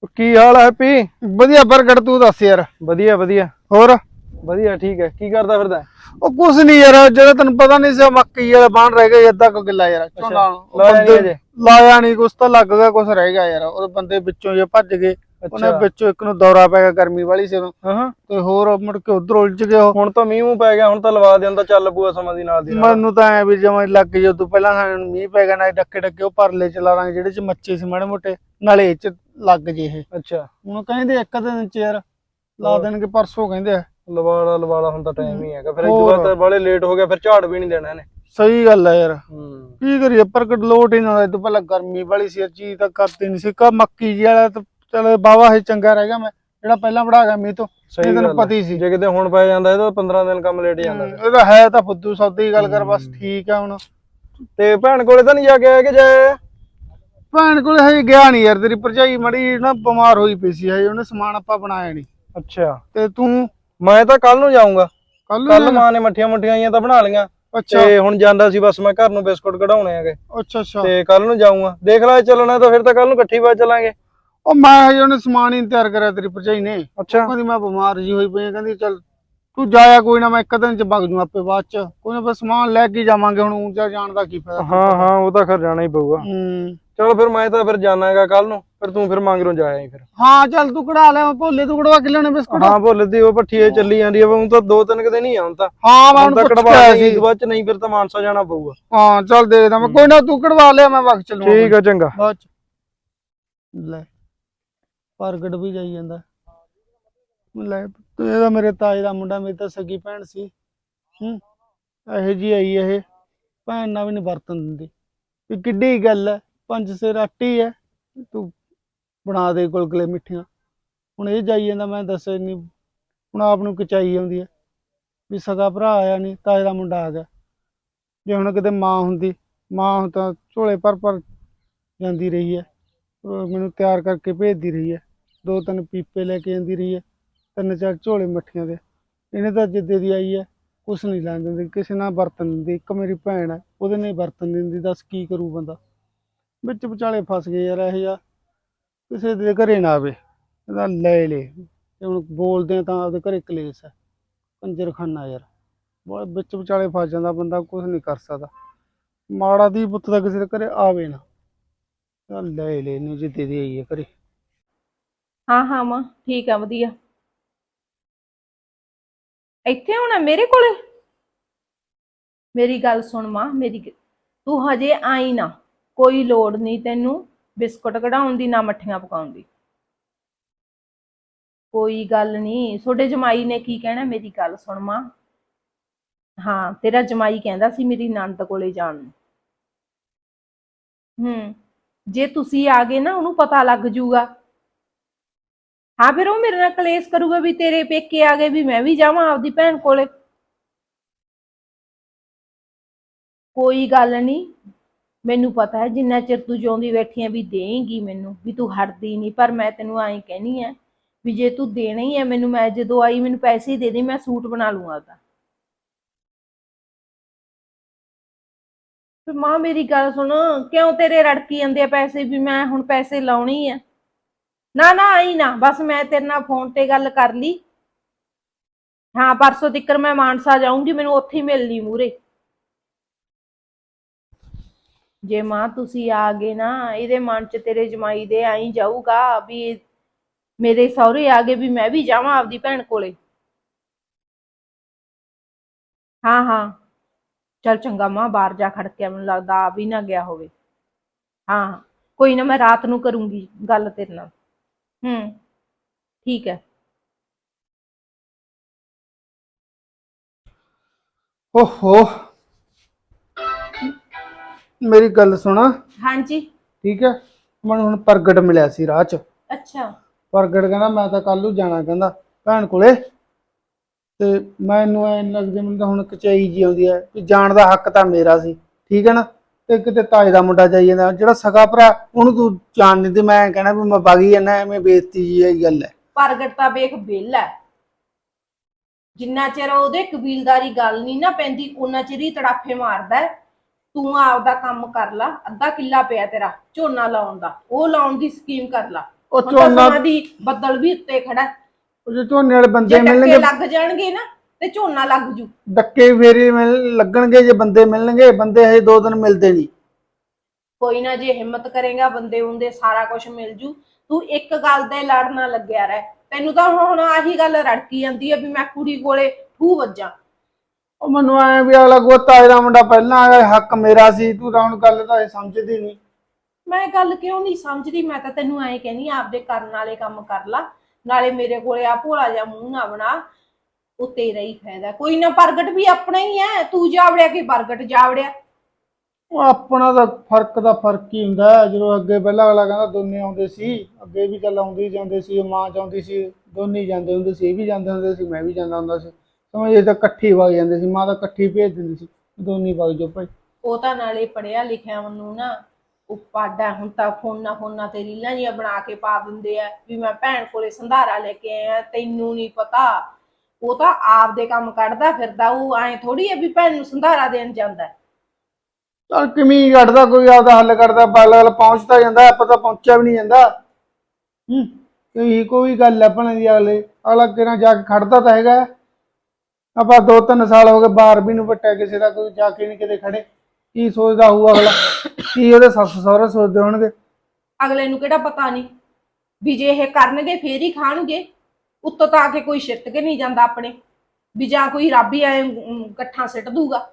ਉਹ ਕੀ ਹਾਲ ਹੈ ਹੈਪੀ? ਵਧੀਆ ਬਰਗੜ ਤੂੰ ਦੱਸ ਯਾਰ। ਵਧੀਆ ਵਧੀਆ। ਹੋਰ? ਵਧੀਆ ਠੀਕ ਹੈ। ਕੀ ਕਰਦਾ ਫਿਰਦਾ ਉਹ ਕੁਛ ਨਹੀਂ ਯਾਰ ਜਿਹੜਾ ਤੈਨੂੰ ਪਤਾ ਨਹੀਂ ਸੀ ਉਹ ਮੱਕੀ ਵਾਲਾ ਬਾਣ ਰਹਿ ਗਿਆ ਅੱਧਾ ਕੁ ਕਿੱਲਾ ਯਾਰ ਝੋਨਾ ਉਹ ਬੰਦੇ-? ਲਾਇਆ ਨਹੀਂ ਕੁਛ ਤਾਂ ਲੱਗ ਗਿਆ ਕੁਛ ਰਹਿ ਗਿਆ ਯਾਰ। ਉਹਦੇ ਬੰਦੇ ਵਿੱਚੋਂ ਜੇ ਭੱਜ ਗਏ ਉਹਨੇ ਵਿੱਚੋਂ ਇੱਕ ਨੂੰ ਦੌਰਾ ਪੈ ਗਿਆ ਗਰਮੀ ਵਾਲੀ ਸੀ ਉਦੋਂ ਹਾਂ। ਤੇ ਹੋਰ ਮੁੜ ਕੇ ਉਧਰ ਉਲਝ ਗਏ ਉਹ। ਹੁਣ ਤਾਂ ਮੀਂਹ ਮੂੰਹ ਪੈ ਗਿਆ ਹੁਣ ਤਾਂ ਲਵਾ ਦਿੰਦਾ ਚੱਲ ਪੂਆ ਸਮਾਂ ਦੀ ਨਾਲ ਦੀ ਮੈਨੂੰ ਤਾਂ ਐ ਵੀ ਜਮਾਂ ਲੱਗ ਗਈ ਉਦੋਂ ਪਹਿਲਾਂ ਸਾਨੂੰ ਮੀਂਹ ਪੈ ਗਿਆ ਨਾ ਡੱਕੇ ਡੱਕੇ ਉਹ ਪਰਲੇ ਚ ਲਾ ਲਾਂਗੇ ਜਿਹੜੇ ਚ ਮੱਛੀ ਸੀ ਮਾੜੇ ਮੋਟੇ ਨਾਲੇ ਚ ਲੱਗ ਜੇ ਇਹ। ਅੱਛਾ। ਹੁਣ ਕਹਿੰਦੇ ਇੱਕ ਦਿਨ ਚ ਯਾਰ ਲਾ। ਦੇਣਗੇ ਪਰਸੋਂ ਕਹਿੰਦੇ ਆ। ਲਵਾਲਾ ਲਵਾਲਾ ਹੁਣ ਤਾਂ ਟਾਈਮ ਹੀ ਹੈਗਾ ਫਿਰ ਬਾਅਦ ਤਾਂ ਬਾਲੇ ਲੇਟ ਹੋ ਗਿਆ ਫਿਰ ਝਾੜ ਵੀ ਨਹੀਂ ਦੇਣਾ ਇਹਨੇ। ਸਹੀ ਗੱਲ ਆ ਯਾਰ। ਹੂੰ। ਕੀ ਕਰੀਏ ਪ੍ਰਗਟ ਲੋਟ ਹੀ ਨਾ ਇਹ ਤੋਂ ਪਹਿਲਾਂ ਗਰਮੀ ਵਾਲੀ ਸੀ ਚੀਜ਼ ਤਾਂ ਕਰਦੀ ਨਹੀਂ ਸੀ। ਕਾ ਮੱਕੀ ਜੀ ਵਾਲਾ ਤਾਂ ਚਲ ਬਾਵਾ ਹੀ ਚੰਗਾ ਰਹਿ ਗਿਆ ਮੈਂ ਜਿਹੜਾ ਪਹਿਲਾਂ ਵੜਾ ਗਿਆ ਮੀਂਹ ਤੋਂ ਸਹੀ ਇਹ ਤੈਨੂੰ ਗੱਲ। ਪਤਾ ਹੀ ਸੀ। ਜੇ ਕਿਤੇ ਹੁਣ ਪੈ ਜਾਂਦਾ ਇਹਦਾ 15 ਦਿਨ ਕੰਮ ਲੇਟ ਜਾਂਦਾ ਫਿਰ। ਇਹਦਾ ਹੈ ਤਾਂ ਫੁੱਦੂ ਸੌਦੇ ਗੱਲ ਕਰ ਬਸ ਠੀਕ ਆ ਹੁਣ। ਤੇ ਭੈਣ ਕੋਲੇ ਤਾਂ ਨਹੀਂ ਜਾ ਕੇ ਆਇਆ ਕਿ ਜਾਇਆ ਭੈਣ ਕੋਲ ਹਜੇ ਗਿਆ ਨਹੀਂ ਯਾਰ ਤੇਰੀ ਭਰਜਾਈ ਮੜੀ ਨਾ ਬਿਮਾਰ ਹੋਈ ਪਈ ਸੀ ਹਜੇ ਉਹਨੇ ਸਮਾਨ ਆਪਾਂ ਬਣਾਇਆ ਨਹੀਂ ਅੱਛਾ। ਤੇ ਤੂੰ? ਮੈਂ ਤਾਂ ਕੱਲ ਨੂੰ ਜਾਊਂਗਾ। ਕੱਲ ਕੱਲ ਮਾਂ ਨੇ ਮੱਠੀਆਂ ਮੁੱਠੀਆਂ ਆਈਆਂ ਤਾਂ ਬਣਾ ਲਈਆਂ। ਅੱਛਾ। ਤੇ ਹੁਣ ਜਾਂਦਾ ਸੀ ਬਸ ਮੈਂ ਘਰ ਨੂੰ ਬਿਸਕੁਟ ਕਢਾਉਣੇ ਆਗੇ ਅੱਛਾ ਅੱਛਾ। ਤੇ ਕੱਲ ਨੂੰ ਜਾਊਂਗਾ। ਦੇਖ ਲੈ ਚੱਲਣਾ ਤਾਂ ਫਿਰ ਤਾਂ ਕੱਲ ਨੂੰ ਇਕੱਠੀ ਬਾਅਦ ਚੱਲਾਂਗੇ। ਉਹ ਮੈਂ ਹਜੇ ਉਹਨੇ ਸਮਾਨ ਹੀ ਨੀ ਤਿਆਰ ਕਰਿਆ ਤੇਰੀ ਭਰਜਾਈ ਨੇ। ਅੱਛਾ। ਕਹਿੰਦੀ ਮੈਂ ਬਿਮਾਰ ਜੀ ਹੋਈ ਪਈ ਆ ਕਹਿੰਦੀ ਚੱਲ ਤੂੰ ਜਾਇਆ ਕੋਈ ਨਾ ਮੈਂ ਇੱਕ ਦਿਨ ਚ ਵਗ ਜੂ ਆਪੇ ਬਾਅਦ ਚ। ਕੋਈ ਨਾ ਬਸ ਸਮਾਨ ਲੈ ਕੇ ਹੀ ਜਾਵਾਂਗੇ ਹੁਣ ਊਂਚਾ ਜਾਣ ਦਾ ਕੀ ਫਾਇਦਾ। ਹਾਂ ਹਾਂ ਉਹ ਤਾਂ ਖਰ ਜਾਣਾ ਹੀ ਪਊਗਾ। ਹੂੰ। ਚਲ ਫਿਰ ਮੈਂ ਤਾਂ ਫਿਰ ਜਾਣਾਗਾ ਕੱਲ ਨੂੰ ਫਿਰ ਤੂੰ ਫਿਰ ਮੰਗਰੋਂ ਜਾਇਆ ਹੀ ਫਿਰ। ਹਾਂ ਚੱਲ ਤੂੰ ਕਢਾ ਲੈ ਭੋਲੇ ਤੂੰ ਕਢਵਾ ਕੇ ਲਿਆਉਣੇ ਬਿਸਕੁਟ। ਹਾਂ ਭੁੱਲ ਦੀ ਉਹ ਭੱਠੀ ਇਹ ਚੱਲੀ ਜਾਂਦੀ ਆ ਉਹ ਤਾਂ ਦੋ ਤਿੰਨ ਕਦੇ ਨਹੀਂ ਆਉਂ ਤਾਂ। ਹਾਂ ਮੈਂ ਹੁਣ ਉਹਨੂੰ ਤਾਂ ਪੁੱਛ ਕੇ ਕਢਵਾ ਆਇਆ ਲਈ ਸੀ ਬਾਅਦ ਚ ਨਹੀਂ ਫਿਰ ਤਾਂ ਮਾਨਸਾ ਜਾਣਾ ਪਊਗਾ। ਹਾਂ ਚੱਲ ਦੇਖਦਾ ਮੈਂ ਕੋਈ ਨਾ ਤੂੰ ਕਢਵਾ ਲਿਆ ਮੈਂ ਵਗ ਚੱਲੂਗਾ ਠੀਕ ਆ ਚੰਗਾ। ਬਾਅਦ ਚ। ਲੈ ਪ੍ਰਗਟ ਵੀ ਜਾਈ ਜਾਂਦਾ। ਲੈ ਤੇ ਇਹਦਾ ਮੇਰੇ ਤਾਏ ਦਾ ਮੁੰਡਾ ਮੇਰੀ ਤਾਂ ਸਗੀ ਭੈਣ ਸੀ। ਹੂੰ ਇਹੋ ਜੀ ਆਈ ਇਹ। ਭੈਣ ਨਾਲ ਵੀ ਨਹੀਂ ਵਰਤਨ ਦਿੰਦੀ। ਵੀ ਕਿੱਡੀ ਗੱਲ ਹੈ ਪੰਜ ਸਿਰ ਆਟੀ ਹੈ ਤੂੰ ਬਣਾ ਦੇ ਗੁਲਗੁਲੇ ਮਿੱਠੀਆਂ। ਹੁਣ ਇਹ ਜਾਈ ਜਾਂਦਾ, ਮੈਂ ਦੱਸ ਇੰਨੀ, ਹੁਣ ਆਪ ਨੂੰ ਕਚਾਈ ਆਉਂਦੀ ਹੈ? ਵੀ ਸਗਾ ਭਰਾ ਆਇਆ ਨਹੀਂ ਤਾਏ ਦਾ ਮੁੰਡਾ ਆ ਗਿਆ। ਜੇ ਹੁਣ ਕਿਤੇ ਮਾਂ ਹੁੰਦੀ, ਮਾਂ ਹੁਣ ਤਾਂ ਝੋਲੇ ਭਰ ਭਰ ਜਾਂਦੀ ਰਹੀ ਹੈ ਮੈਨੂੰ ਤਿਆਰ ਕਰਕੇ ਭੇਜਦੀ ਰਹੀ ਹੈ। ਦੋ ਤਿੰਨ ਪੀਪੇ ਲੈ ਕੇ ਆਂਦੀ ਰਹੀ ਹੈ, ਤਿੰਨ ਚਾਰ ਝੋਲੇ ਮੱਠੀਆਂ ਦੇ। ਇਹਨੇ ਤਾਂ ਜਿੱਦੇ ਦੀ ਆਈ ਹੈ, ਕੁਛ ਨਹੀਂ ਲੈਣ ਦਿੰਦੀ, ਕਿਸੇ ਨਾਲ ਵਰਤਨ ਦਿੰਦੀ, ਇੱਕ ਮੇਰੀ ਭੈਣ ਹੈ, ਉਹਦੇ ਨਾਲ ਹੀ ਵਰਤਨ ਦਿੰਦੀ, ਦੱਸ ਕੀ ਕਰੂ ਬੰਦਾ। ਵਿੱਚ ਵਿਚਾਲੇ ਫਸ ਗਏ ਯਾਰ ਇਹ ਜਿਹਾ ਕਿਸੇ ਦੇ ਘਰੇ ਨਾ ਆਵੇ। ਇਹਦਾ ਲੈ ਲੈ। ਤੇ ਹੁਣ ਬੋਲਦੇ ਆ ਤਾਂ ਆਪਦੇ ਘਰੇ ਕਲੇਸ਼ ਹੈ ਕੰਜਰਖਾਨਾ ਯਾਰ। ਬਹੁਤ ਵਿੱਚ ਵਿਚਾਲੇ ਫਸ ਜਾਂਦਾ ਬੰਦਾ ਕੁਝ ਨਹੀਂ ਕਰ ਸਕਦਾ। ਮਾੜਾ ਦੀ ਪੁੱਤ ਦਾ ਕਿਸੇ ਦੇ ਘਰੇ ਆਵੇ ਨਾ। ਇਹਦਾ ਲੈ ਲੈ ਨੂੰ ਜਿੱਦੇ ਦੀ ਆਈ ਹੈ ਘਰੇ। ਹਾਂ ਹਾਂ ਮਾਂ, ਠੀਕ ਆ, ਵਧੀਆ। ਇੱਥੇ ਹੋਣਾ ਮੇਰੇ ਕੋਲੇ? ਮੇਰੀ ਗੱਲ ਸੁਣ ਮਾਂ, ਮੇਰੀ ਤੂੰ ਹਜੇ ਆਈ ਨਾ। ਕੋਈ ਲੋੜ ਨਹੀਂ ਤੈਨੂੰ ਬਿਸਕੁਟ ਕਢਾਉਣ ਦੀ, ਨਾ ਮੱਠੀਆਂ ਪਕਾਉਣ ਦੀ। ਕੋਈ ਗੱਲ ਨਹੀਂ, ਤੁਹਾਡੇ ਜਮਾਈ ਨੇ ਕੀ ਕਹਿਣਾ, ਮੇਰੀ ਗੱਲ ਸੁਣ ਮਾਂ। ਹਾਂ, ਤੇਰਾ ਜਮਾਈ ਕਹਿੰਦਾ ਸੀ ਮੇਰੀ ਨੰਦ ਕੋਲੇ ਜਾਣ ਨੂੰ। ਹੂੰ, ਜੇ ਤੁਸੀਂ ਆ ਗਏ ਨਾ, ਉਹਨੂੰ ਪਤਾ ਲੱਗ ਜੂਗਾ। ਹਾਂ, ਫਿਰ ਉਹ ਮੇਰੇ ਨਾਲ ਕਲੇਸ਼ ਕਰੂਗਾ ਵੀ ਤੇਰੇ ਪੇਕੇ ਆ ਗਏ, ਵੀ ਮੈਂ ਵੀ ਜਾਵਾਂ ਆਪਦੀ ਭੈਣ ਕੋਲੇ। ਕੋਈ ਗੱਲ ਨਹੀਂ ਮੈਨੂੰ ਪਤਾ ਹੈ, ਜਿੰਨਾ ਚਿਰ ਤੂੰ ਜਿਉਂਦੀ ਬੈਠੀ ਆਂ ਵੀ ਦੇਂਗੀ ਮੈਨੂੰ, ਵੀ ਤੂੰ ਹਟਦੀ ਨਹੀਂ, ਪਰ ਮੈਂ ਤੈਨੂੰ ਐਂ ਕਹਿਣੀ ਆ ਵੀ ਜੇ ਤੂੰ ਦੇਣਾ ਹੀ ਹੈ ਮੈਨੂੰ, ਮੈਂ ਜਦੋਂ ਆਈ ਮੈਨੂੰ ਪੈਸੇ ਦੇ ਦੇ, ਮੈਂ ਸੂਟ ਬਣਾ ਲੂੰਗਾ। ਉਹਦਾ ਫਿਰ ਮਾਂ, ਮੇਰੀ ਗੱਲ ਸੁਣ, ਕਿਉਂ ਤੇਰੇ ਰੜਕੀ ਜਾਂਦੇ ਆ ਪੈਸੇ ਵੀ ਮੈਂ ਹੁਣ ਪੈਸੇ ਲਾਉਣੀ ਆ? ਨਾ ਨਾ, ਆਈ ਨਾ, ਬਸ ਮੈਂ ਤੇਰੇ ਨਾਲ ਫੋਨ ਤੇ ਗੱਲ ਕਰ ਲਈ। ਹਾਂ, ਪਰਸੋਂ ਤੱਕਰ ਮੈਂ ਮਾਨਸਾ ਜਾਊਂਗੀ, ਮੈਨੂੰ ਉੱਥੇ ਹੀ ਮਿਲਣੀ ਮੂਰੇ ਜੇ ਮਾਂ ਤੁਸੀਂ ਆ ਗਏ ਨਾ ਇਹਦੇ ਮਨ 'ਚ ਤੇਰੇ ਜਮਾਈ ਦੇ ਆਈ ਜਾਊਗਾ ਵੀ ਮੇਰੇ ਸਹੁਰੇ ਆ ਗਏ ਵੀ ਮੈਂ ਵੀ ਜਾਵਾਂ ਆਪਦੀ ਭੈਣ ਕੋਲੇ। ਹਾਂ ਹਾਂ। ਚਲ ਚੰਗਾ ਮਾਂ ਬਾਹਰ ਜਾ ਖੜ ਕੇ ਮੈਨੂੰ ਲੱਗਦਾ ਆ ਵੀ ਨਾ ਗਿਆ ਹੋਵੇ। ਹਾਂ ਹਾਂ, ਕੋਈ ਨਾ ਮੈਂ ਰਾਤ ਨੂੰ ਕਰੂੰਗੀ ਗੱਲ ਤੇਰੇ ਨਾਲ। ਹੂੰ ਠੀਕ ਹੈ ਓਹੋ। ਮੇਰੀ ਗੱਲ ਸੁਣ। ਹਾਂਜੀ। ਠੀਕ ਹੈ? ਮੈਨੂੰ ਹੁਣ ਪ੍ਰਗਟ ਮਿਲਿਆ ਸੀ ਰਾਹ 'ਚ। ਅੱਛਾ। ਪ੍ਰਗਟ ਕਹਿੰਦਾ ਮੈਂ ਤਾਂ ਕੱਲ ਨੂੰ ਜਾਣਾ ਕਹਿੰਦਾ ਭੈਣ ਕੋਲੇ। ਤੇ ਮੈਨੂੰ ਐਂ ਲੱਗਦਾ ਮੈਨੂੰ ਤਾਂ ਹੁਣ ਕਚਾਈ ਜੀ ਆਉਂਦੀ ਹੈ ਵੀ ਜਾਣ ਦਾ ਹੱਕ ਤਾਂ ਮੇਰਾ ਸੀ। ਠੀਕ ਹੈ ਨਾ? ਤੇ ਕਿਤੇ ਤਾਏ ਦਾ ਮੁੰਡਾ ਜਾਈ ਜਾਂਦਾ ਜਿਹੜਾ ਸਗਾ ਭਰਾ ਉਹਨੂੰ ਤੂੰ ਜਾਣ ਨਹੀਂ ਤੇ ਮੈਂ ਕਹਿਣਾ ਵੀ ਮੈਂ ਵਗੀ ਜਾਂਦਾ ਐਵੇਂ ਬੇਇੱਜ਼ਤੀ ਜੀ ਇਹ ਗੱਲ ਹੈ। ਪ੍ਰਗਟ ਤਾਂ ਵੇਖ ਬਿੱਲ ਹੈ। ਜਿੰਨਾ ਚਿਰ ਉਹਦੇ ਕਬੀਲਦਾਰੀ ਗੱਲ ਨਹੀਂ ਨਾ ਪੈਂਦੀ ਉਹਨਾਂ ਚਿਰ ਹੀ ਤੜਾਫੇ ਮਾਰਦਾ ਹੈ। ਤੂੰ ਆਪਦਾ ਕੰਮ ਕਰ ਲਾ ਅੱਧਾ ਕਿੱਲਾ ਪਿਆ ਤੇਰਾ ਝੋਨਾ ਲਾਉਣ ਦਾ ਉਹ ਲਾਉਣ ਦੀ ਸਕੀਮ ਕਰ ਲਾ। ਉਹ ਝੋਨਾ ਦੀ ਬੱਦਲ ਵੀ ਉੱਤੇ ਖੜਾ। ਉਹ ਜੇ ਝੋਨੇ ਵਾਲੇ ਬੰਦੇ ਮਿਲਣਗੇ ਲੱਗ ਜਾਣਗੇ ਨਾ ਤੇ ਝੋਨਾ ਲੱਗ ਜੂ। ਡੱਕੇ ਫੇਰੇ ਲੱਗਣਗੇ ਜੇ ਬੰਦੇ ਮਿਲਣਗੇ ਬੰਦੇ ਹਜੇ ਦੋ ਦਿਨ ਮਿਲਦੇ ਨਹੀਂ। ਕੋਈ ਨਾ ਜੇ ਹਿੰਮਤ ਕਰੇਗਾ ਬੰਦੇ ਹੁੰਦੇ ਸਾਰਾ ਕੁਝ ਮਿਲ ਜੂ। ਤੂੰ ਇੱਕ ਗੱਲ ਤੇ ਲੜਨਾ ਲੱਗਿਆ ਰਹਿ। ਤੈਨੂੰ ਤਾਂ ਹੁਣ ਆਹੀ ਗੱਲ ਰੜਕੀ ਜਾਂਦੀ ਹੈ ਵੀ ਮੈਂ ਕੁੜੀ ਕੋਲੇ ਠੂ ਵੱਜਾਂ। ਉਹ ਮੈਨੂੰ ਐ ਵੀ ਅਗਲਾ ਕੋ ਤਾਏ ਦਾ ਮੁੰਡਾ ਪਹਿਲਾਂ ਆਇਆ ਹੱਕ ਮੇਰਾ ਸੀ ਤੂੰ ਤਾਂ ਹੁਣ ਗੱਲ ਤਾਂ ਇਹ ਸਮਝਦੀ ਨਹੀਂ। ਮੈਂ ਗੱਲ ਕਿਉਂ ਨਹੀਂ ਸਮਝਦੀ? ਮੈਂ ਤਾਂ ਤੈਨੂੰ ਐਂ ਕਹਿੰਦੀ ਆਂ, ਆਪਦੇ ਕਰਨ ਵਾਲੇ ਕੰਮ ਕਰ ਲਾ ਨਾਲੇ ਮੇਰੇ ਕੋਲੇ ਆ ਭੋਲਾ ਜਿਹਾ ਮੂੰਹ ਨਾ ਬਣਾ ਉਹ ਤੇਰਾ ਹੀ ਫਾਇਦਾ। ਕੋਈ ਨਾ ਪ੍ਰਗਟ ਵੀ ਆਪਣਾ ਹੀ ਹੈ ਤੂੰ ਜਾਵੜਿਆ ਕਿ ਪ੍ਰਗਟ ਜਾਵੜਿਆ? ਉਹ ਆਪਣਾ ਤਾਂ ਫ਼ਰਕ ਦਾ ਫ਼ਰਕ ਹੀ ਹੁੰਦਾ ਹੈ। ਜਦੋਂ ਅੱਗੇ ਪਹਿਲਾਂ ਅਗਲਾ ਕਹਿੰਦਾ ਦੋਨੇ ਆਉਂਦੇ ਸੀ ਅੱਗੇ ਵੀ ਚੱਲ ਆਉਂਦੀ ਜਾਂਦੇ ਸੀ ਮਾਂ ਚਾਹੁੰਦੀ ਸੀ ਦੋਨੇ ਹੀ ਜਾਂਦੇ ਹੁੰਦੇ ਸੀ ਇਹ ਵੀ ਜਾਂਦੇ ਹੁੰਦੇ ਸੀ ਮੈਂ ਵੀ ਜਾਂਦਾ ਹੁੰਦਾ ਸੀ। ਸਮਝ ਤਾਂ ਇਕੱਠੀ ਵਗ ਜਾਂਦੇ ਸੀ ਮਾਂ ਤਾਂ ਇਕੱਠੀ ਭੇਜ ਦਿੰਦੀ ਸੀ ਦੋਨੇ ਵਗ ਜਾਓ ਭਾਈ। ਉਹ ਤਾਂ ਨਾਲੇ ਪੜਿਆ ਲਿਖਿਆ ਮੈਨੂੰ ਨਾ ਉਹ ਪਾਡਾ ਹੁਣ ਤਾਂ ਫੋਨਾਂ ਫੋਨਾਂ ਤੇ ਰੀਲਾਂ ਜੀਆਂ ਬਣਾ ਕੇ ਪਾ ਦਿੰਦੇ ਆ ਵੀ ਮੈਂ ਭੈਣ ਕੋਲੇ ਸੰਧਾਰਾ ਲੈ ਕੇ ਆਇਆ ਤੈਨੂੰ ਨਹੀਂ ਪਤਾ। ਉਹ ਤਾਂ ਆਪਦੇ ਕੰਮ ਕੱਢਦਾ ਫਿਰਦਾ ਉਹ ਐਂ ਥੋੜੀ ਹੈ ਵੀ ਭੈਣ ਨੂੰ ਸੰਧਾਰਾ ਦੇਣ ਜਾਂਦਾ। ਚੱਲ ਕਿਵੇਂ ਕੱਢਦਾ ਕੋਈ ਆਪਦਾ ਹੱਲ ਕਰਦਾ ਬਲ ਪਹੁੰਚਦਾ ਜਾਂਦਾ ਆਪਾਂ ਤਾਂ ਪਹੁੰਚਿਆ ਵੀ ਨਹੀਂ ਜਾਂਦਾ। ਹੂੰ ਕੋਈ ਕੋਈ ਗੱਲ ਭਣੇ ਦੀ ਅਗਲੇ ਅਗਲਾ ਕਿਹਨਾਂ ਜਾ ਕੇ ਖੜਦਾ ਤਾਂ ਹੈਗਾ। ਆਪਾਂ ਦੋ ਤਿੰਨ ਸਾਲ ਹੋ ਗਏ ਬਾਹਰ ਵੀ ਨੂੰ ਪੱਟਿਆ ਕਿਸੇ ਦਾ, ਕੋਈ ਜਾ ਕੇ ਨਹੀਂ ਕਿਤੇ ਖੜੇ। ਕੀ ਸੋਚਦਾ ਹੋਊ ਅਗਲਾ? ਕੀ ਉਹਦੇ ਸੱਸ ਸਹੁਰੇ ਸੋਚਦੇ ਹੋਣਗੇ? ਅਗਲੇ ਨੂੰ ਕਿਹੜਾ ਪਤਾ ਨਹੀਂ ਵੀ ਜੇ ਇਹ ਕਰਨਗੇ, ਫੇਰ ਹੀ ਖਾਣਗੇ। ਉੱਤੋਂ ਤਾਂ ਆ ਕੇ ਕੋਈ ਛਿੱਟ ਕੇ ਨਹੀਂ ਜਾਂਦਾ ਆਪਣੇ। ਵੀ ਜਾਂ ਕੋਈ ਰੱਬ ਹੀ ਐ ਇਕੱਠਾ ਸਿੱਟ ਦੂਗਾ।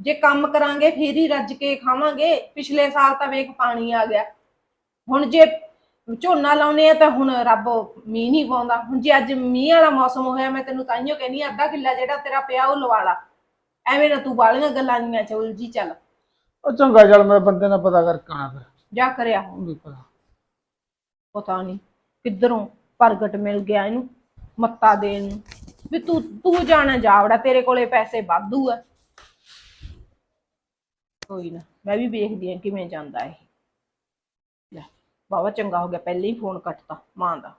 ਜੇ ਕੰਮ ਕਰਾਂਗੇ, ਫੇਰ ਹੀ ਰੱਜ ਕੇ ਖਾਵਾਂਗੇ। ਪਿਛਲੇ ਸਾਲ ਤਾਂ ਵੇਖ ਪਾਣੀ ਆ ਗਿਆ। ਹੁਣ ਜੇ ਝੋਨਾ ਲਾਉਨੇ ਆ ਤਾਂ ਹੁਣ ਰੱਬ ਮੀਂਹ ਨਹੀਂ ਪਾਉਂਦਾ ਹੁਣ ਜੇ ਅੱਜ ਮੀਂਹ ਵਾਲਾ ਮੌਸਮ ਹੋਇਆ ਮੈਂ ਤੈਨੂੰ ਤਾਈਓ ਕਹਿੰਦੀ ਆ, ਅੱਧਾ ਕਿੱਲਾ ਜਿਹੜਾ ਤੇਰਾ ਪਿਆ ਉਹ ਲਵਾ ਲਾ। ਐਵੇਂ ਨਾ ਤੂੰ ਬਾਲੀਆਂ ਗੱਲਾਂ ਨਹੀਂ ਚ ਉਲਝੀ ਚੱਲ। ਉਹ ਚੰਗਾ ਚੱਲ ਮੈਂ ਬੰਦੇ ਨਾਲ ਪਤਾ ਕਰਕੇ ਆਉਣਾ ਫਿਰ। ਜਾ ਕਰਿਆ। ਹੁਣ ਉਹਨੂੰ ਪਤਾ। ਪਤਾ ਨਹੀਂ ਕਿੱਧਰੋਂ ਪ੍ਰਗਟ ਮਿਲ ਗਿਆ ਇਹਨੂੰ ਮੱਤਾ ਦੇਣ ਨੂੰ। ਵੀ ਤੂੰ ਤੂੰ ਜਾਣਾ ਜਾਵੜਾ ਤੇਰੇ ਕੋਲੇ ਪੈਸੇ ਵਾਧੂ ਆ। ਕੋਈ ਨਾ ਮੈਂ ਵੀ ਵੇਖਦੀ ਆ ਕਿਵੇਂ ਜਾਂਦਾ ਇਹ। ਬਾਬਾ ਚੰਗਾ ਹੋ ਗਿਆ ਪਹਿਲੇ ਹੀ ਫੋਨ ਕੱਟਤਾ ਮਾਂ ਦਾ।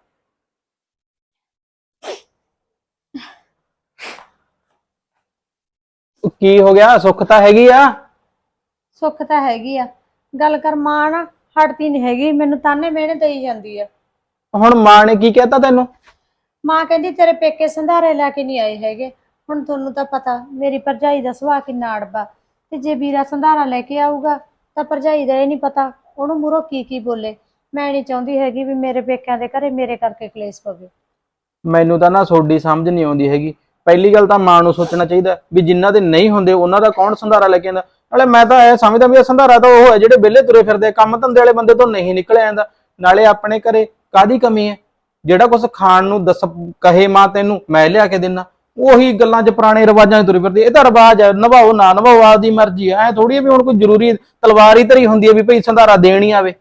ਉਹ ਕੀ ਹੋ ਗਿਆ? ਸੁੱਖ ਤਾਂ ਹੈਗੀ ਆ? ਸੁੱਖ ਤਾਂ ਹੈਗੀ ਆ। ਗੱਲ ਕਰ ਮਾਂ ਨਾ ਹਟਦੀ ਨਹੀਂ ਹੈਗੀ ਮੈਨੂੰ ਤਾਨੇ ਮਿਹਣੇ ਦੇਈ ਜਾਂਦੀ ਆ। ਹੁਣ ਮਾਂ ਨੇ ਕੀ ਕਹਿਤਾ ਤੈਨੂੰ? ਮਾਂ ਕਹਿੰਦੀ ਤੇਰੇ ਪੇਕੇ ਸੰਧਾਰੇ ਲੈ ਕੇ ਨਹੀਂ ਆਏ ਹੈਗੇ। ਹੁਣ ਤੁਹਾਨੂੰ ਤਾਂ ਪਤਾ ਮੇਰੀ ਭਰਜਾਈ ਦਾ ਸੁਭਾਅ ਕਿੰਨਾ ਅੜਬਾ। ਤੇ ਜੇ ਵੀਰਾ ਸੰਧਾਰਾ ਲੈ ਕੇ ਆਊਗਾ ਤਾਂ ਭਰਜਾਈ ਦਾ ਇਹ ਨਹੀਂ ਪਤਾ ਉਹਨੂੰ ਮੂਹਰੋਂ ਕੀ ਕੀ ਬੋਲੇ। ਮੈਂ ਨਹੀਂ ਚਾਹੁੰਦੀ ਹੈਗੀ ਵੀ ਮੇਰੇ ਪੇਕਿਆਂ ਦੇ ਘਰੇ ਮੇਰੇ ਕਰਕੇ ਕਲੇਸ਼ ਪਵੇ। ਮੈਨੂੰ ਤਾਂ ਨਾ ਤੁਹਾਡੀ ਸਮਝ ਨਹੀਂ ਆਉਂਦੀ ਹੈਗੀ। ਪਹਿਲੀ ਗੱਲ ਤਾਂ ਮਾਂ ਨੂੰ ਸੋਚਣਾ ਚਾਹੀਦਾ ਵੀ ਜਿਨ੍ਹਾਂ ਦੇ ਨਹੀਂ ਹੁੰਦੇ, ਉਹਨਾਂ ਦਾ ਕੌਣ ਸੰਧਾਰਾ ਲੈ ਕੇ ਆਂਦਾ ਨਾਲੇ ਮੈਂ ਤਾਂ ਇਹ ਸਮਝਦਾ ਵੀ ਇਹ ਸੰਧਾਰਾ ਤਾਂ ਉਹ ਹੈ ਜਿਹੜੇ ਵਿਹਲੇ ਤੁਰੇ ਫਿਰਦੇ ਕੰਮ ਧੰਦੇ ਵਾਲੇ ਬੰਦੇ ਤੋਂ ਨਹੀਂ ਨਿਕਲਿਆ ਜਾਂਦਾ। ਨਾਲੇ ਆਪਣੇ ਘਰੇ ਕਾਦੀ ਕਮੀ ਹੈ? ਜਿਹੜਾ ਕੁਝ ਖਾਣ ਨੂੰ ਦੱਸ, ਕਹੇ ਮਾਂ ਤੈਨੂੰ, ਮੈਂ ਲਿਆ ਕੇ ਦਿੰਨਾ। ਉਹੀ ਗੱਲਾਂ 'ਚ ਪੁਰਾਣੇ ਰਿਵਾਜਾਂ 'ਚ ਤੁਰੇ ਫਿਰਦੇ ਇਹ ਤਾਂ ਰਿਵਾਜ ਹੈ, ਨਿਭਾਓ ਨਾ ਨਿਭਾਓ, ਆਪਦੀ ਮਰਜ਼ੀ ਹੈ। ਐ ਥੋੜੀ ਵੀ ਹੁਣ ਕੋਈ ਜ਼ਰੂਰੀ ਤਲਵਾਰ ਹੀ ਧਰੀ ਹੁੰਦੀ ਹੈ ਵੀ ਭਈ ਸੰਧਾਰਾ ਦੇਣ ਹੀ ਆਵੇ।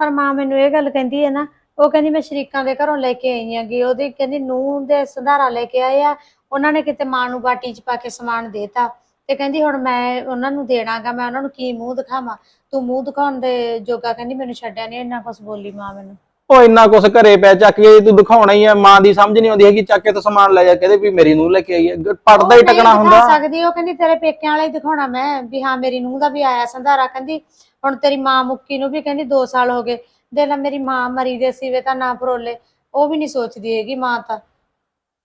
ਪਰ ਮਾਂ ਮੈਨੂੰ ਇਹ ਗੱਲ ਕਹਿੰਦੀ ਹੈ ਨਾ ਉਹ ਕਹਿੰਦੀ ਮੈਂ ਸ਼ਰੀਕਾਂ ਦੇ ਘਰੋਂ ਲੈ ਕੇ ਆਈ ਆਂਗੀ ਉਹਦੀ ਕਹਿੰਦੀ ਨੂੰਹ ਦੇ ਸੰਧਾਰਾ ਲੈ ਕੇ ਆਏ ਆ ਉਹਨਾਂ ਨੇ ਕਿਤੇ ਮਾਂ ਨੂੰ ਬਾਟੀ 'ਚ ਪਾ ਕੇ ਸਮਾਨ ਦੇਤਾ ਤੇ ਕਹਿੰਦੀ ਹੁਣ ਮੈਂ ਉਹਨਾਂ ਨੂੰ ਦੇਣਾਗਾ ਮੈਂ ਉਹਨਾਂ ਨੂੰ ਕੀ ਮੂੰਹ ਦਿਖਾਵਾਂ? ਤੂੰ ਮੂੰਹ ਦਿਖਾਉਣ ਦੇ ਜੋਗਾ ਕਹਿੰਦੀ ਮੈਨੂੰ ਛੱਡਿਆ ਨਹੀਂ ਇੰਨਾ ਕੁਝ ਬੋਲੀ ਮਾਂ ਮੈਨੂੰ। ਉਹ ਇੰਨਾ ਕੁਛ ਘਰੇ ਪਿਆ ਚੱਕ ਕੇ ਤੂੰ ਦਿਖਾਉਣਾ ਹੀ ਆ ਮਾਂ ਦੀ ਸਮਝ ਨਹੀਂ ਆਉਂਦੀ ਹੈਗੀ ਚੱਕ ਕੇ ਤਾਂ ਸਮਾਨ ਲੈ ਜਾ ਕਹਿੰਦੇ ਵੀ ਮੇਰੀ ਨੂੰ ਲੈ ਕੇ ਆਈ ਹੈ ਪੜਦਾ ਹੀ ਟਕਣਾ ਹੁੰਦਾ। ਸਕਦੀ ਉਹ ਕਹਿੰਦੀ ਤੇਰੇ ਪੇਕਿਆਂ ਵਾਲਾ ਹੀ ਦਿਖਾਉਣਾ ਮੈਂ ਵੀ ਹਾਂ ਮੇਰੀ ਨੂੰਹ ਦਾ ਵੀ ਆਇਆ ਸੰਧਾਰਾ ਕਹਿੰਦੀ ਹੁਣ ਤੇਰੀ ਮਾਂ ਮੁੱਕੀ ਨੂੰ ਵੀ ਕਹਿੰਦੀ 2 ਸਾਲ ਹੋ ਗਏ। ਦੇ ਲੈ ਮੇਰੀ ਮਾਂ ਮਰੀ ਦੇ ਸੀਵੇ ਤਾਂ ਨਾ ਫਰੋਲੇ ਉਹ ਵੀ ਨਹੀਂ ਸੋਚਦੀ ਹੈਗੀ ਮਾਂ ਤਾਂ।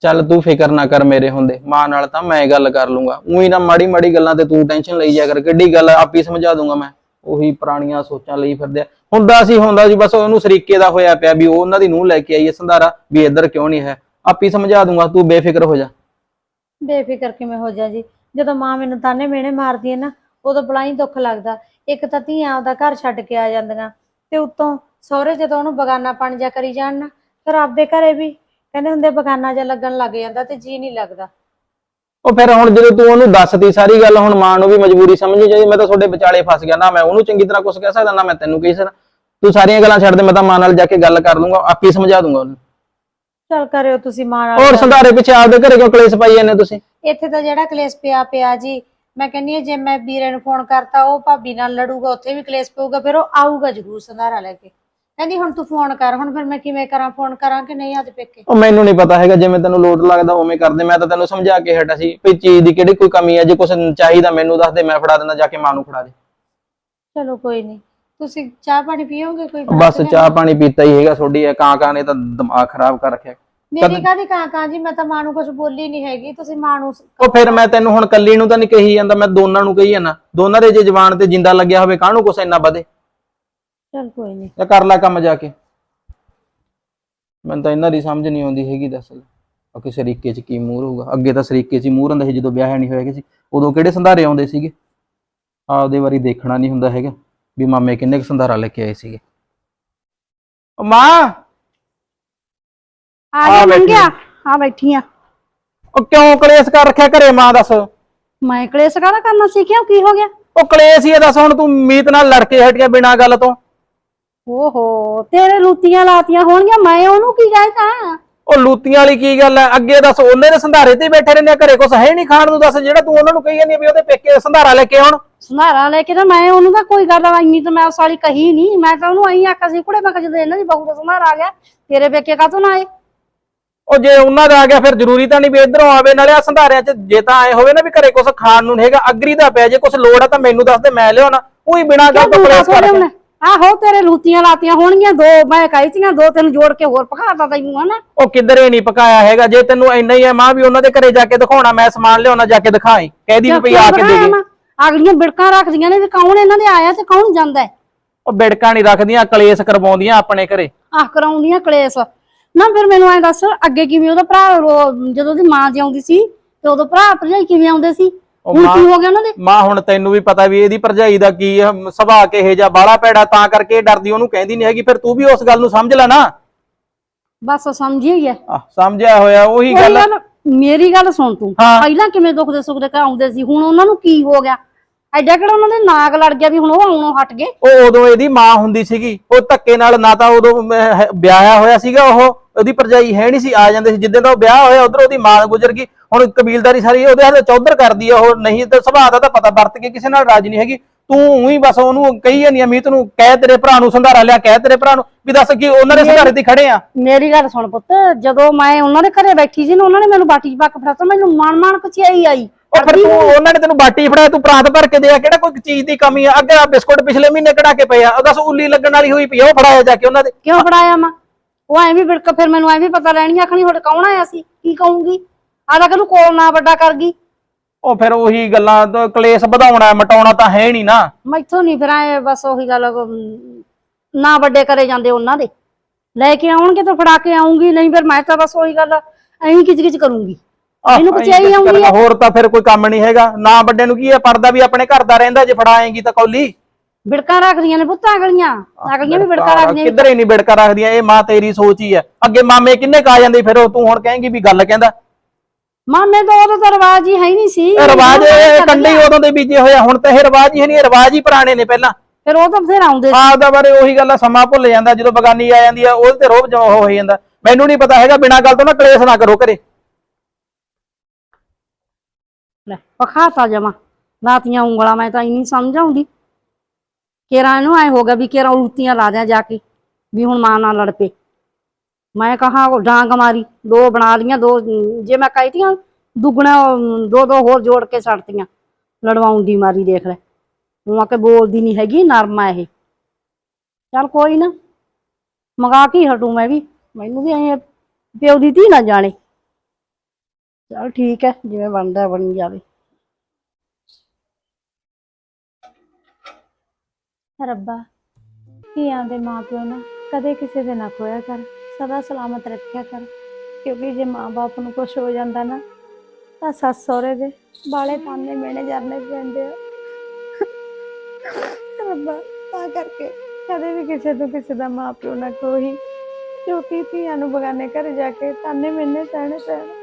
ਚੱਲ ਤੂੰ ਫਿਕਰ ਨਾ ਕਰ ਮੇਰੇ ਹੁੰਦੇ। ਮਾਂ ਨਾਲ ਤਾਂ ਮੈਂ ਗੱਲ ਕਰ ਲੂੰਗਾ। ਉਹੀ ਨਾ ਮਾੜੀ ਮਾੜੀ ਗੱਲਾਂ ਤੇ ਤੂੰ ਟੈਨਸ਼ਨ ਲਈ ਜਾ ਕਰ। ਕਿੱਡੀ ਗੱਲ ਆਪੇ ਸਮਝਾ ਦੂੰਗਾ ਮੈਂ। ਉਹੀ ਪੁਰਾਣੀਆਂ ਸੋਚਾਂ ਲਈ ਫਿਰਦੇ ਆ। ਹੁੰਦਾ ਸੀ ਹੁੰਦਾ ਸੀ ਬਸ ਉਹਨੂੰ ਸਰੀਕੇ ਦਾ ਹੋਇਆ ਪਿਆ ਵੀ ਉਹ ਉਹਨਾਂ ਦੀ ਨੂੰਹ ਲੈ ਕੇ ਆਈ ਹੈ ਸੰਧਾਰਾ ਵੀ ਇੱਧਰ ਕਿਉਂ ਨਹੀਂ ਹੈ। ਆਪੇ ਹੀ ਸਮਝਾ ਦੂੰਗਾ। ਤੂੰ ਬੇਫਿਕਰ ਹੋ ਜਾ। ਬੇਫਿਕਰ ਕਿਵੇਂ ਹੋ ਜਾ ਜੀ? ਜਦੋਂ ਮਾਂ ਮੈਨੂੰ ਤਾਨੇ ਮਿਹਣੇ ਮਾਰਦੀ ਹੈ ਨਾ ਉਦੋਂ ਬੜਾ ਹੀ ਦੁੱਖ ਲੱਗਦਾ। ਇੱਕ ਤਾਂ ਧੀਆਂ ਆਪਦਾ ਘਰ ਛੱਡ ਕੇ ਆ ਜਾਂਦੀਆਂ ਤੇ ਉੱਤੋਂ ਸਹੁਰੇ ਜਦੋਂ ਉਹਨੂੰ ਬਗਾਨਾ ਪਣ ਜਾ ਕਰੀ ਜਾਣ ਨਾ ਫਿਰ ਆਪਦੇ ਘਰੇ ਵੀ ਕਹਿੰਦੇ ਹੁੰਦੇ ਬਗਾਨਾ ਜਿਹਾ ਲੱਗਣ ਲੱਗ ਜਾਂਦਾ ਤੇ ਜੀ ਨਹੀਂ ਲੱਗਦਾ। ਉਹ ਫਿਰ ਹੁਣ ਜਦੋਂ ਤੂੰ ਉਹਨੂੰ ਦੱਸਤੀ ਸਾਰੀ ਗੱਲ ਹੁਣ ਮਾਂ ਨੂੰ ਵੀ ਮਜਬੂਰੀ ਸਮਝਣੀ ਚਾਹੀਦੀ ਮੈਂ ਤਾਂ ਤੁਹਾਡੇ ਵਿਚਾਲੇ ਫਸ ਗਿਆ ਨਾ ਮੈਂ ਉਹਨੂੰ ਚੰਗੀ ਤਰ੍ਹਾਂ ਕੁਝ ਕਹਿ ਸਕਦਾ ਨਾ ਮੈਂ ਤੈਨੂੰ ਕਹੀ ਸਕਦਾ। ਤੂੰ ਸਾਰੀਆਂ ਗੱਲਾਂ ਛੱਡ ਦੇ ਮੈਂ ਤਾਂ ਮਾਂ ਨਾਲ ਜਾ ਕੇ ਗੱਲ ਕਰ ਲੂੰਗਾ ਆਪੇ ਹੀ ਸਮਝਾ ਦੂੰਗਾ ਉਹਨੂੰ। ਚੱਲ ਕਰਿਓ ਤੁਸੀਂ ਮਾਂ ਨਾਲ ਹੋਰ। ਸੰਧਾਰੇ ਪਿੱਛੇ ਆਪਦੇ ਘਰੇ ਕਿਉਂ ਕਲੇਸ਼ ਪਾਈ ਜਾਂਦੇ ਤੁਸੀਂ? ਇੱਥੇ ਤਾਂ ਜਿਹੜਾ ਕਲੇਸ਼ ਪਿਆ ਪਿਆ ਜੀ ਮੈਂ ਕਹਿੰਨੀ ਜੇ ਮੈਂ ਵੀਰੇ ਨੂੰ ਫੋਨ ਕਰਤਾ ਉਹ ਭਾਬੀ ਨਾਲ ਲੜੂਗਾ ਉੱਥੇ ਵੀ ਕਲੇਸ਼ ਪਊਗਾ ਫਿਰ ਉਹ ਆਊਗਾ ਜ਼ਰੂਰ ਸੰਧਾਰਾ ਲੈ ਕੇ। ਕਹਿੰਦੀ ਹੁਣ ਤੂੰ ਫੋਨ ਕਰ ਹੁਣ ਫਿਰ ਮੈਂ ਕਿਵੇਂ ਕਰਾਂ ਫੋਨ ਕਰਾਂ ਕਿ ਨਹੀਂ ਆਦੇ ਪੇਕੇ? ਉਹ ਮੈਨੂੰ ਨਹੀਂ ਪਤਾ ਹੈਗਾ ਜਿਵੇਂ ਤੈਨੂੰ ਲੋਡ ਲੱਗਦਾ ਉਵੇਂ ਕਰਦੇ ਮੈਂ ਤਾਂ ਤੈਨੂੰ ਸਮਝਾ ਕੇ ਹਟਾ ਸੀ ਵੀ ਚੀਜ਼ ਦੀ ਕਿਹੜੀ ਕੋਈ ਕਮੀ ਹੈ ਜੇ ਕੁਝ ਚਾਹੀਦਾ ਮੈਨੂੰ ਦੱਸ ਦੇ ਮੈਂ ਫੜਾ ਦਿੰਦਾ ਜਾ ਕੇ ਮਾਂ ਨੂੰ ਫੜਾ ਦੇ। ਚਲੋ ਕੋਈ ਨਹੀਂ। ਤੁਸੀਂ ਚਾਹ ਪਾਣੀ ਪੀਓਗੇ ਕੋਈ ਬਸ ਚਾਹ ਪਾਣੀ ਪੀਤਾ ਹੀ ਹੈਗਾ ਤੁਹਾਡੀ ਇਹ ਕਾਂ ਕਾਂ ਨੇ ਤਾਂ ਦਿਮਾਗ ਖਰਾਬ ਕਰ ਰੱਖਿਆ। ਮੇਰੀ ਕਾਹਦੀ ਕਾਂ ਕਾਂ ਜੀ? ਮੈਂ ਤਾਂ ਮਾਂ ਨੂੰ ਕੁਝ ਬੋਲੀ ਨਹੀਂ ਹੈਗੀ। ਤੁਸੀਂ ਮਾਂ ਨੂੰ ਉਹ ਫਿਰ ਮੈਂ ਤੈਨੂੰ ਹੁਣ ਕੱਲੀ ਨੂੰ ਤਾਂ ਨਹੀਂ ਕਹੀ ਜਾਂਦਾ ਮੈਂ ਦੋਨਾਂ ਨੂੰ ਕਹੀ ਜਾਂਦਾ। ਦੋਨਾਂ ਦੇ ਜੇ ਜ਼ਬਾਨ ਤੇ ਜਿੰਦਾ ਲੱਗਿਆ ਹੋਵੇ ਕਾਹਨੂੰ ਕੁਛ ਇੰਨਾ ਵਧੇ? ਚਲ ਕੋਈ ਨਹੀਂ ਜਾਂ ਕਰ ਲੈ ਕੰਮ ਜਾ ਕੇ। ਮੈਨੂੰ ਤਾਂ ਇਹਨਾਂ ਦੀ ਸਮਝ ਨਹੀਂ ਆਉਂਦੀ ਹੈਗੀ ਦੱਸ। ਆ ਕਿ ਸਰੀਕੇ 'ਚ ਕੀ ਮੂੰਹ ਹੋਊਗਾ ਅੱਗੇ ਤਾਂ ਸਰੀਕੇ 'ਚ ਹੀ ਮੂੰਹ ਹੁੰਦਾ ਸੀ ਜਦੋਂ ਵਿਆਹ ਨਹੀਂ ਹੋਇਆ ਸੀ ਉਦੋਂ ਕਿਹੜੇ ਸੰਧਾਰੇ ਆਉਂਦੇ ਸੀਗੇ? ਆਪਦੇ ਵਾਰੀ ਦੇਖਣਾ ਨਹੀਂ ਹੁੰਦਾ ਹੈਗਾ ਵੀ ਮਾਮੇ ਕਿੰਨੇ ਕੁ ਸੰਧਾਰਾ ਲੈ ਕੇ ਆਏ ਸੀਗੇ। ਮਾਂ! ਆ ਆ ਗਿਆ ਬੈਠੀ ਮੰਗਿਆ ਆ ਬੈਠੀ ਆ। ਉਹ ਕਿਉਂ ਕਲੇਸ਼ ਕਰ ਰੱਖਿਆ ਘਰੇ ਮਾਂ ਦੱਸ? ਉਹ ਮੈਂ ਕਲੇਸ਼ ਕਾਹਦਾ ਕਰਨਾ ਸੀ? ਕਿਉਂ? ਕੀ ਹੋ ਗਿਆ? ਕਲੇਸ਼ ਹੀ ਆ ਦੱਸ ਹੁਣ ਤੂੰ ਮੀਤ ਨਾਲ ਲੜ ਕੇ ਹਟ ਗਿਆ ਬਿਨਾਂ ਗੱਲ ਤੋਂ। ਓਹੋ ਤੇਰੇ ਲੂਤੀਆਂ ਲਾਤੀਆਂ ਹੋਣਗੀਆਂ ਮੈਂ ਉਹਨੂੰ ਕੀ ਕਹਿਤਾ ਉਹ ਲੂਤੀਆਂ ਵਾਲੀ ਕੀ ਗੱਲ ਹੈ ਅੱਗੇ ਦੱਸ ਉਹਨੇ ਦੇ ਸੰਧਾਰੇ ਤੇ ਹੀ ਬੈਠੇ ਰਹਿੰਦੇ ਆ, ਘਰੇ ਕੁਛ ਹੈ ਨਹੀਂ ਖਾਣ ਨੂੰ ਦੱਸ ਜਿਹੜਾ ਤੂੰ ਉਹਨਾਂ ਨੂੰ ਕਹੀ ਜਾਂਦੀ ਆ ਵੀ ਉਹਦੇ ਪੇਕੇ ਸੰਧਾਰਾ ਲੈ ਕੇ ਆਉਣ। ਸੁਨਾਰਾ ਲੈ ਕੇ ਤਾਂ ਮੈਂ ਉਹਨੂੰ ਤਾਂ ਕੋਈ ਗੱਲ ਇੰਨੀ ਤਾਂ ਮੈਂ ਉਸ ਵਾਲੀ ਕਹੀ ਨਹੀਂ। ਮੈਂ ਤਾਂ ਉਹਨੂੰ ਆਈ ਆਖਿਆ ਸੀ ਕੁੜੇ ਮੈਂ ਕਿਹਾ ਜਦੋਂ ਇਹਨਾਂ ਦੀ ਬਹੂ ਦਾ ਸੁਨਾਰਾ ਆ ਗਿਆ ਤੇਰੇ ਪੇਕੇ ਕਾਹਤੋਂ ਨਾ ਆਏ? ਉਹ ਜੇ ਉਹਨਾਂ ਦਾ ਆ ਗਿਆ ਫਿਰ ਜ਼ਰੂਰੀ ਤਾਂ ਨਹੀਂ ਵੀ ਇਧਰੋਂ ਆਵੇ ਨਾਲੇ ਆ ਸੰਧਾਰਿਆਂ 'ਚ ਜੇ ਤਾਂ ਐ ਹੋਵੇ ਨਾ ਵੀ ਘਰੇ ਕੁਛ ਖਾਣ ਨੂੰ ਨਹੀਂ ਹੈਗਾ ਅਗਰੀ ਦਾ ਪਿਆ ਜੇ ਕੁਛ ਲੋੜ ਆ ਤਾਂ ਮੈਨੂੰ ਦੱਸ ਦੇ ਮੈਂ ਲਿਆਉਣਾ। ਉਹੀ ਬਿਨਾਂ ਗੱਲ ਤੋਂ ਕਲੇਸ਼ ਕਰ ਹੁਣ ਆਹੋ ਤੇਰੇ ਲੂਤੀਆਂ ਲਾਤੀਆਂ ਹੋਣਗੀਆਂ ਦੋ ਮੈਂ ਕਹੀ ਤੀਆਂ ਦੋ ਤਿੰਨ ਜੋੜ ਕੇ ਹੋਰ ਪਕਾਤਾ ਤੈਨੂੰ ਹਨਾ? ਉਹ ਕਿਧਰੇ ਨਹੀਂ ਪਕਾਇਆ ਹੈਗਾ ਜੇ ਤੈਨੂੰ ਇੰਨਾ ਹੀ ਹੈ ਮਾਂ ਵੀ ਉਹਨਾਂ ਦੇ ਘਰੇ ਜਾ ਕੇ ਦਿਖਾਉਣਾ ਮੈਂ ਸਮਾਨ ਲਿਆਉਣਾ ਜਾ ਕੇ ਦਿਖਾਈ। ਕਹਿਦੀ ਵੀ ਭਈ ਆ ਕੇ ਦੇ ਅਗਲੀਆਂ ਬਿੜਕਾਂ ਰੱਖਦੀਆਂ ਨੇ ਵੀ ਕੌਣ ਇਹਨਾਂ ਦੇ ਆਇਆ ਤੇ ਕੌਣ ਜਾਂਦਾ ਉਹ ਬਿੜਕਾਂ ਨਹੀਂ ਰੱਖਦੀਆਂ ਕਲੇਸ਼ ਕਰਵਾਉਂਦੀਆਂ ਆਪਣੇ ਘਰੇ। ਆਹ ਕਰਾਉਂਦੀਆਂ ਕਲੇਸ਼। ਨਾ ਫਿਰ ਮੈਨੂੰ ਐਂ ਦੱਸ ਅੱਗੇ ਕਿਵੇਂ ਉਹਦਾ ਭਰਾ ਰੋ- ਜਦੋਂ ਉਹਦੀ ਮਾਂ ਜਿਉਂਦੀ ਸੀ ਤੇ ਉਦੋਂ ਭਰਾ ਭਰਜਾਈ ਕਿਵੇਂ ਆਉਂਦੇ ਸੀ? ਉਹ ਹੁਣ ਮਾਂ ਕੀ ਹੋ ਗਿਆ ਉਹਨਾਂ ਦੇ? ਮਾਂ ਹੁਣ ਤੈਨੂੰ ਵੀ ਪਤਾ ਵੀ ਇਹਦੀ ਭਰਜਾਈ ਦਾ ਕੀ ਆ, ਸੁਭਾਅ ਕਿਹੇ ਜਾਂ ਬਾਲਾ ਭੈੜਾ ਤਾਂ ਕਰਕੇ ਇਹ ਡਰਦੀ ਉਹਨੂੰ ਕਹਿੰਦੀ ਨਹੀਂ ਹੈਗੀ ਫਿਰ ਤੂੰ ਵੀ ਉਸ ਗੱਲ ਨੂੰ ਸਮਝ ਲੈ ਨਾ। ਬਸ ਸਮਝੀ ਹੀ ਹੈ ਆਹ, ਸਮਝਿਆ ਹੋਇਆ ਉਹੀ ਉਹੀ ਗੱਲ ਗੱਲ ਮੇਰੀ ਗੱਲ ਸੁਣ ਤੂੰ। ਹਾਂ। ਪਹਿਲਾਂ ਕਿਵੇਂ ਦੁੱਖ ਦੇ ਸੁੱਖ ਦੇ ਘਰ ਆਉਂਦੇ ਸੀ ਹੁਣ ਉਹਨਾਂ ਨੂੰ ਕੀ ਹੋ ਗਿਆ? ਐਡਾ ਕਿਹੜਾ ਉਹਨਾਂ ਦੇ ਨਾਗ ਲੜ ਗਿਆ ਵੀ ਹੁਣ ਉਹ ਆਉਣੋਂ ਹਟ ਗਏ? ਉਹ ਉਦੋਂ ਇਹਦੀ ਮਾਂ ਹੁੰਦੀ ਸੀਗੀ ਉਹ ਧੱਕੇ ਨਾਲ ਨਾ ਤਾਂ ਉਦੋਂ ਹੈ- ਵਿਆਹਿਆ ਹੋਇਆ ਸੀਗਾ ਉਹ ਉਹਦੀ ਭਰਜਾਈ ਹੈ ਨਹੀਂ ਸੀ ਆ ਜਾਂਦੇ ਸੀ। ਜਿੱਦਾਂ ਦਾ ਉਹ ਵਿਆਹ ਹੋਇਆ ਉਧਰ ਉਹਦੀ ਮਾਂ ਗੁਜ਼ਰ ਗਈ। ਹੁਣ ਕਬੀਲਦਾਰੀ ਸਾਰੀ ਉਹਦੇ ਹੱਥ ਚੌਧਰ ਕਰਦੀ ਆ ਉਹ ਨਹੀਂ ਤੇ ਸੁਭਾਅ ਦਾ ਤਾਂ ਪਤਾ ਵਰਤ ਕੇ ਕਿਸੇ ਨਾਲ ਰਾਜ ਨਹੀਂ ਹੈਗੀ। ਤੂੰ ਉਹੀ ਬਸ ਉਹਨੂੰ ਕਹੀ ਜਾਂਦੀ ਅਮੀਤ ਨੂੰ ਕਹਿ ਤੇਰੇ ਭਰਾ ਨੂੰ ਸੰਧਾਰਾ ਲਿਆ ਕਹਿ ਤੇਰੇ ਭਰਾ ਨੂੰ ਵੀ ਦੱਸ ਕੀ ਉਹਨਾਂ ਦੇ ਸੰਧਾਰੇ ਤੇ ਖੜੇ ਆ। ਮੇਰੀ ਗੱਲ ਸੁਣ ਪੁੱਤ ਜਦੋਂ ਮੈਂ ਉਹਨਾਂ ਦੇ ਘਰੇ ਬੈਠੀ ਸੀ ਨਾ ਉਹਨਾਂ ਨੇ ਮੈਨੂੰ ਬਾਟੀ ਚ ਪੱਕ ਫੜਾਤਾ ਮੈਨੂੰ ਮਾਣ ਮਾਣ ਕਚਿਆਈ ਆਈ। ਉਹ ਫਿਰ ਤੂੰ ਉਹਨਾਂ ਨੇ ਤੈਨੂੰ ਬਾਟੀ ਫੜਾਇਆ ਤੂੰ ਪ੍ਰਾਂਤ ਭਰ ਕੇ ਦਿਆ ਕਿਹੜਾ ਕੋਈ ਚੀਜ਼ ਦੀ ਕਮੀ ਆ? ਅੱਗੇ ਆ ਬਿਸਕੁਟ ਪਿਛਲੇ ਮਹੀਨੇ ਕਢਾ ਕੇ ਪਏ ਆ ਉਹ ਦੱਸ ਉੱਲੀ ਲੱਗਣ ਵਾਲੀ ਹੋਈ ਪਈ ਆ ਉਹ ਫੜਾਇਆ ਜਾ ਕੇ ਉਹਨਾਂ ਦੇ। ਕਿਉਂ ਫੜਾਇਆ ਮੈਂ? ਉਹ ਐਂ ਵੀ ਬਿੜਕ ਫਿਰ ਮੈਨੂੰ ਐਂ ਵੀ ਪਤਾ ਲੈਣੀ ਆਖਣੀ ਤੁਹਾਡੇ ਕੌਣ ਆਇਆ ਸੀ ਕੀ ਕਹੂੰਗੀ? ਆਦਾ ਕਿ ਕੋਲ ਨਾ ਵੱਡਾ ਕਰ ਗਈ। ਉਹ ਫਿਰ ਉਹੀ ਗੱਲਾਂ ਤੋਂ ਕਲੇਸ਼ ਵਧਾਉਣਾ ਮਟਾਉਣਾ ਤਾਂ ਹੈ ਨਹੀਂ ਨਾ। ਮੈਥੋਂ ਨਹੀਂ ਫਿਰ ਐ ਬਸ ਉਹੀ ਗੱਲ ਅਮ, ਨਾ ਵੱਡੇ ਕਰੇ ਜਾਂਦੇ ਉਹਨਾਂ ਦੇ। ਲੈ ਕੇ ਆਉਣਗੇ ਤਾਂ ਫੜਾ ਕੇ ਆਉਂਗੀ ਨਹੀਂ ਫਿਰ ਮੈਂ ਤਾਂ ਬਸ ਉਹੀ ਗੱਲ ਐਂ ਕਿਚ ਕਿਚ ਕਰੂੰਗੀ। ਇਹਨੂੰ ਕੁਛ ਆਉਂਦੀ ਹੈ ਹੋਰ ਤਾਂ ਫਿਰ ਕੋਈ ਕੰਮ ਨਹੀਂ ਹੈਗਾ। ਨਾ ਵੱਡੇ ਨੂੰ ਕੀ ਹੈ ਪਰਦਾ ਵੀ ਆਪਣੇ ਘਰ ਦਾ ਰਹਿੰਦਾ ਜੇ ਫੜਾਏਗੀ ਤਾਂ ਕੌਲੀ। ਬਿੜਕਾਂ ਰੱਖਦੀਆਂ ਨੇ ਪੁੱਤ ਅਗਲੀਆਂ। ਅਗਲੀਆਂ ਵੀ ਬਿੜਕਾਂ ਰੱਖਦੀਆਂ। ਕਿੱਧਰ ਹੀ ਨਹੀਂ ਬਿੜਕਾ ਰੱਖਦੀਆਂ? ਇਹ ਮਾਂ ਤੇਰੀ ਸੋਚ ਹੀ ਹੈ। ਅੱਗੇ ਮਾਮੇ ਕਿੰਨੇ ਕਾ ਜਾਂਦੇ ਫਿਰ ਉਹ? ਤੂੰ ਹੁਣ ਕਹੇਂਗੀ ਵੀ ਗੱਲ ਕਹਿੰਦਾ। ਮਾਮੇ ਤਾਂ ਉਦੋਂ ਤਾਂ ਰਿਵਾਜ ਹੀ ਹੈ ਨਹੀਂ ਸੀ। ਰਿਵਾਜ ਕੰਡੇ ਉਦੋਂ ਦੇ ਬੀਜੇ ਹੋਇਆ ਹੁਣ ਤਾਂ ਇਹ ਰਿਵਾਜ ਹੀ ਨਹੀਂ ਰਿਵਾਜ ਹੀ ਪੁਰਾਣੇ ਨੇ ਪਹਿਲਾਂ। ਫਿਰ ਉਹ ਤਾਂ ਫਿਰ ਆਉਂਦੇ ਸੀ। ਆਪਦਾ ਬਾਰੇ ਉਹੀ ਗੱਲ ਆ ਸਮਾਂ ਭੁੱਲ ਜਾਂਦਾ ਜਦੋਂ ਬਗਾਨੀ ਆ ਜਾਂਦੀ ਆ ਉਹਦੇ ਤੇ ਰੋਬ ਹੋ ਜਾਂਦਾ। ਮੈਨੂੰ ਨਹੀਂ ਪਤਾ ਹੈਗਾ ਬਿਨਾਂ ਗੱਲ ਤੋਂ ਨਾ ਕਲੇਸ਼ ਨਾ ਕਰੋ ਘਰੇ। ਲੈ ਪਖਾਤਾ ਜਮਾ ਲਾਤੀਆਂ ਉਂਗਲਾਂ ਮੈਂ ਤਾਂ ਇੰਨੀ ਸਮਝ ਆਉਂਦੀ ਕੇਰਾ ਇਹਨੂੰ ਐ ਹੋ ਗਿਆ ਵੀ ਕੇਰਾ ਉਲਟੀਆਂ ਲਾ ਦਿਆਂ ਜਾ ਕੇ, ਵੀ ਹੁਣ ਮਾਂ ਨਾਲ ਲੜ ਪਏ। ਮੈਂ ਕਹਾ ਡਾਂਗ ਮਾਰੀ, ਦੋ ਬਣਾ ਲੀਆਂ ਦੋ, ਜੇ ਮੈਂ ਕਹਿਤੀਆਂ ਦੁੱਗਣਾ, ਦੋ ਦੋ ਹੋਰ ਜੋੜ ਕੇ ਛੱਡਤੀਆਂ। ਲੜਵਾਉਣ ਦੀ ਮਾਰੀ, ਦੇਖ ਲੈ। ਉਹ ਆ ਕੇ ਬੋਲਦੀ ਨਹੀਂ ਹੈਗੀ, ਨਰਮਾ ਇਹ। ਚੱਲ ਕੋਈ ਨਾ, ਮੰਗਾ ਕੇ ਹਟੂ ਮੈਂ ਵੀ। ਮੈਨੂੰ ਵੀ ਐ ਪਿਓ ਦੀ ਧੀ ਨਾ ਜਾਣੇ। ਚਲ ਠੀਕ ਹੈ, ਜਿਵੇਂ ਬਣਦਾ, ਬਣੀ ਜਾਵੇ। ਰੱਬਾ, ਧੀਆਂ ਦੇ ਮਾਪਿਓ ਨਾ ਕਦੇ ਕਿਸੇ ਦੇ ਨਾ ਖੋਇਆ ਕਰ, ਸਦਾ ਸਲਾਮਤ ਰੱਖਿਆ ਕਰ। ਕਿਉਂਕਿ ਜੇ ਮਾਂ-ਬਾਪ ਨੂੰ ਕੁਝ ਹੋ ਜਾਂਦਾ ਨਾ, ਤਾਂ ਸੱਸ ਸਹੁਰੇ ਦੇ ਬਾਲੇ ਤਾਨੇ ਮੇਣੇ ਜਰਨੇ ਪੈਂਦੇ ਆ। ਰੱਬਾ, ਤਾਂ ਕਰਕੇ ਕਦੇ ਵੀ ਕਿਸੇ ਤੋਂ ਕਿਸੇ ਦਾ ਮਾਪਿਓ ਨਾ ਕੋਈ ਕਿਉਂਕਿ ਧੀਆਂ ਨੂੰ ਬਗਾਨੇ ਘਰ ਜਾ ਕੇ ਤਾਨੇ ਮੇਣੇ ਸਹਿਣੇ ਪੈਣ।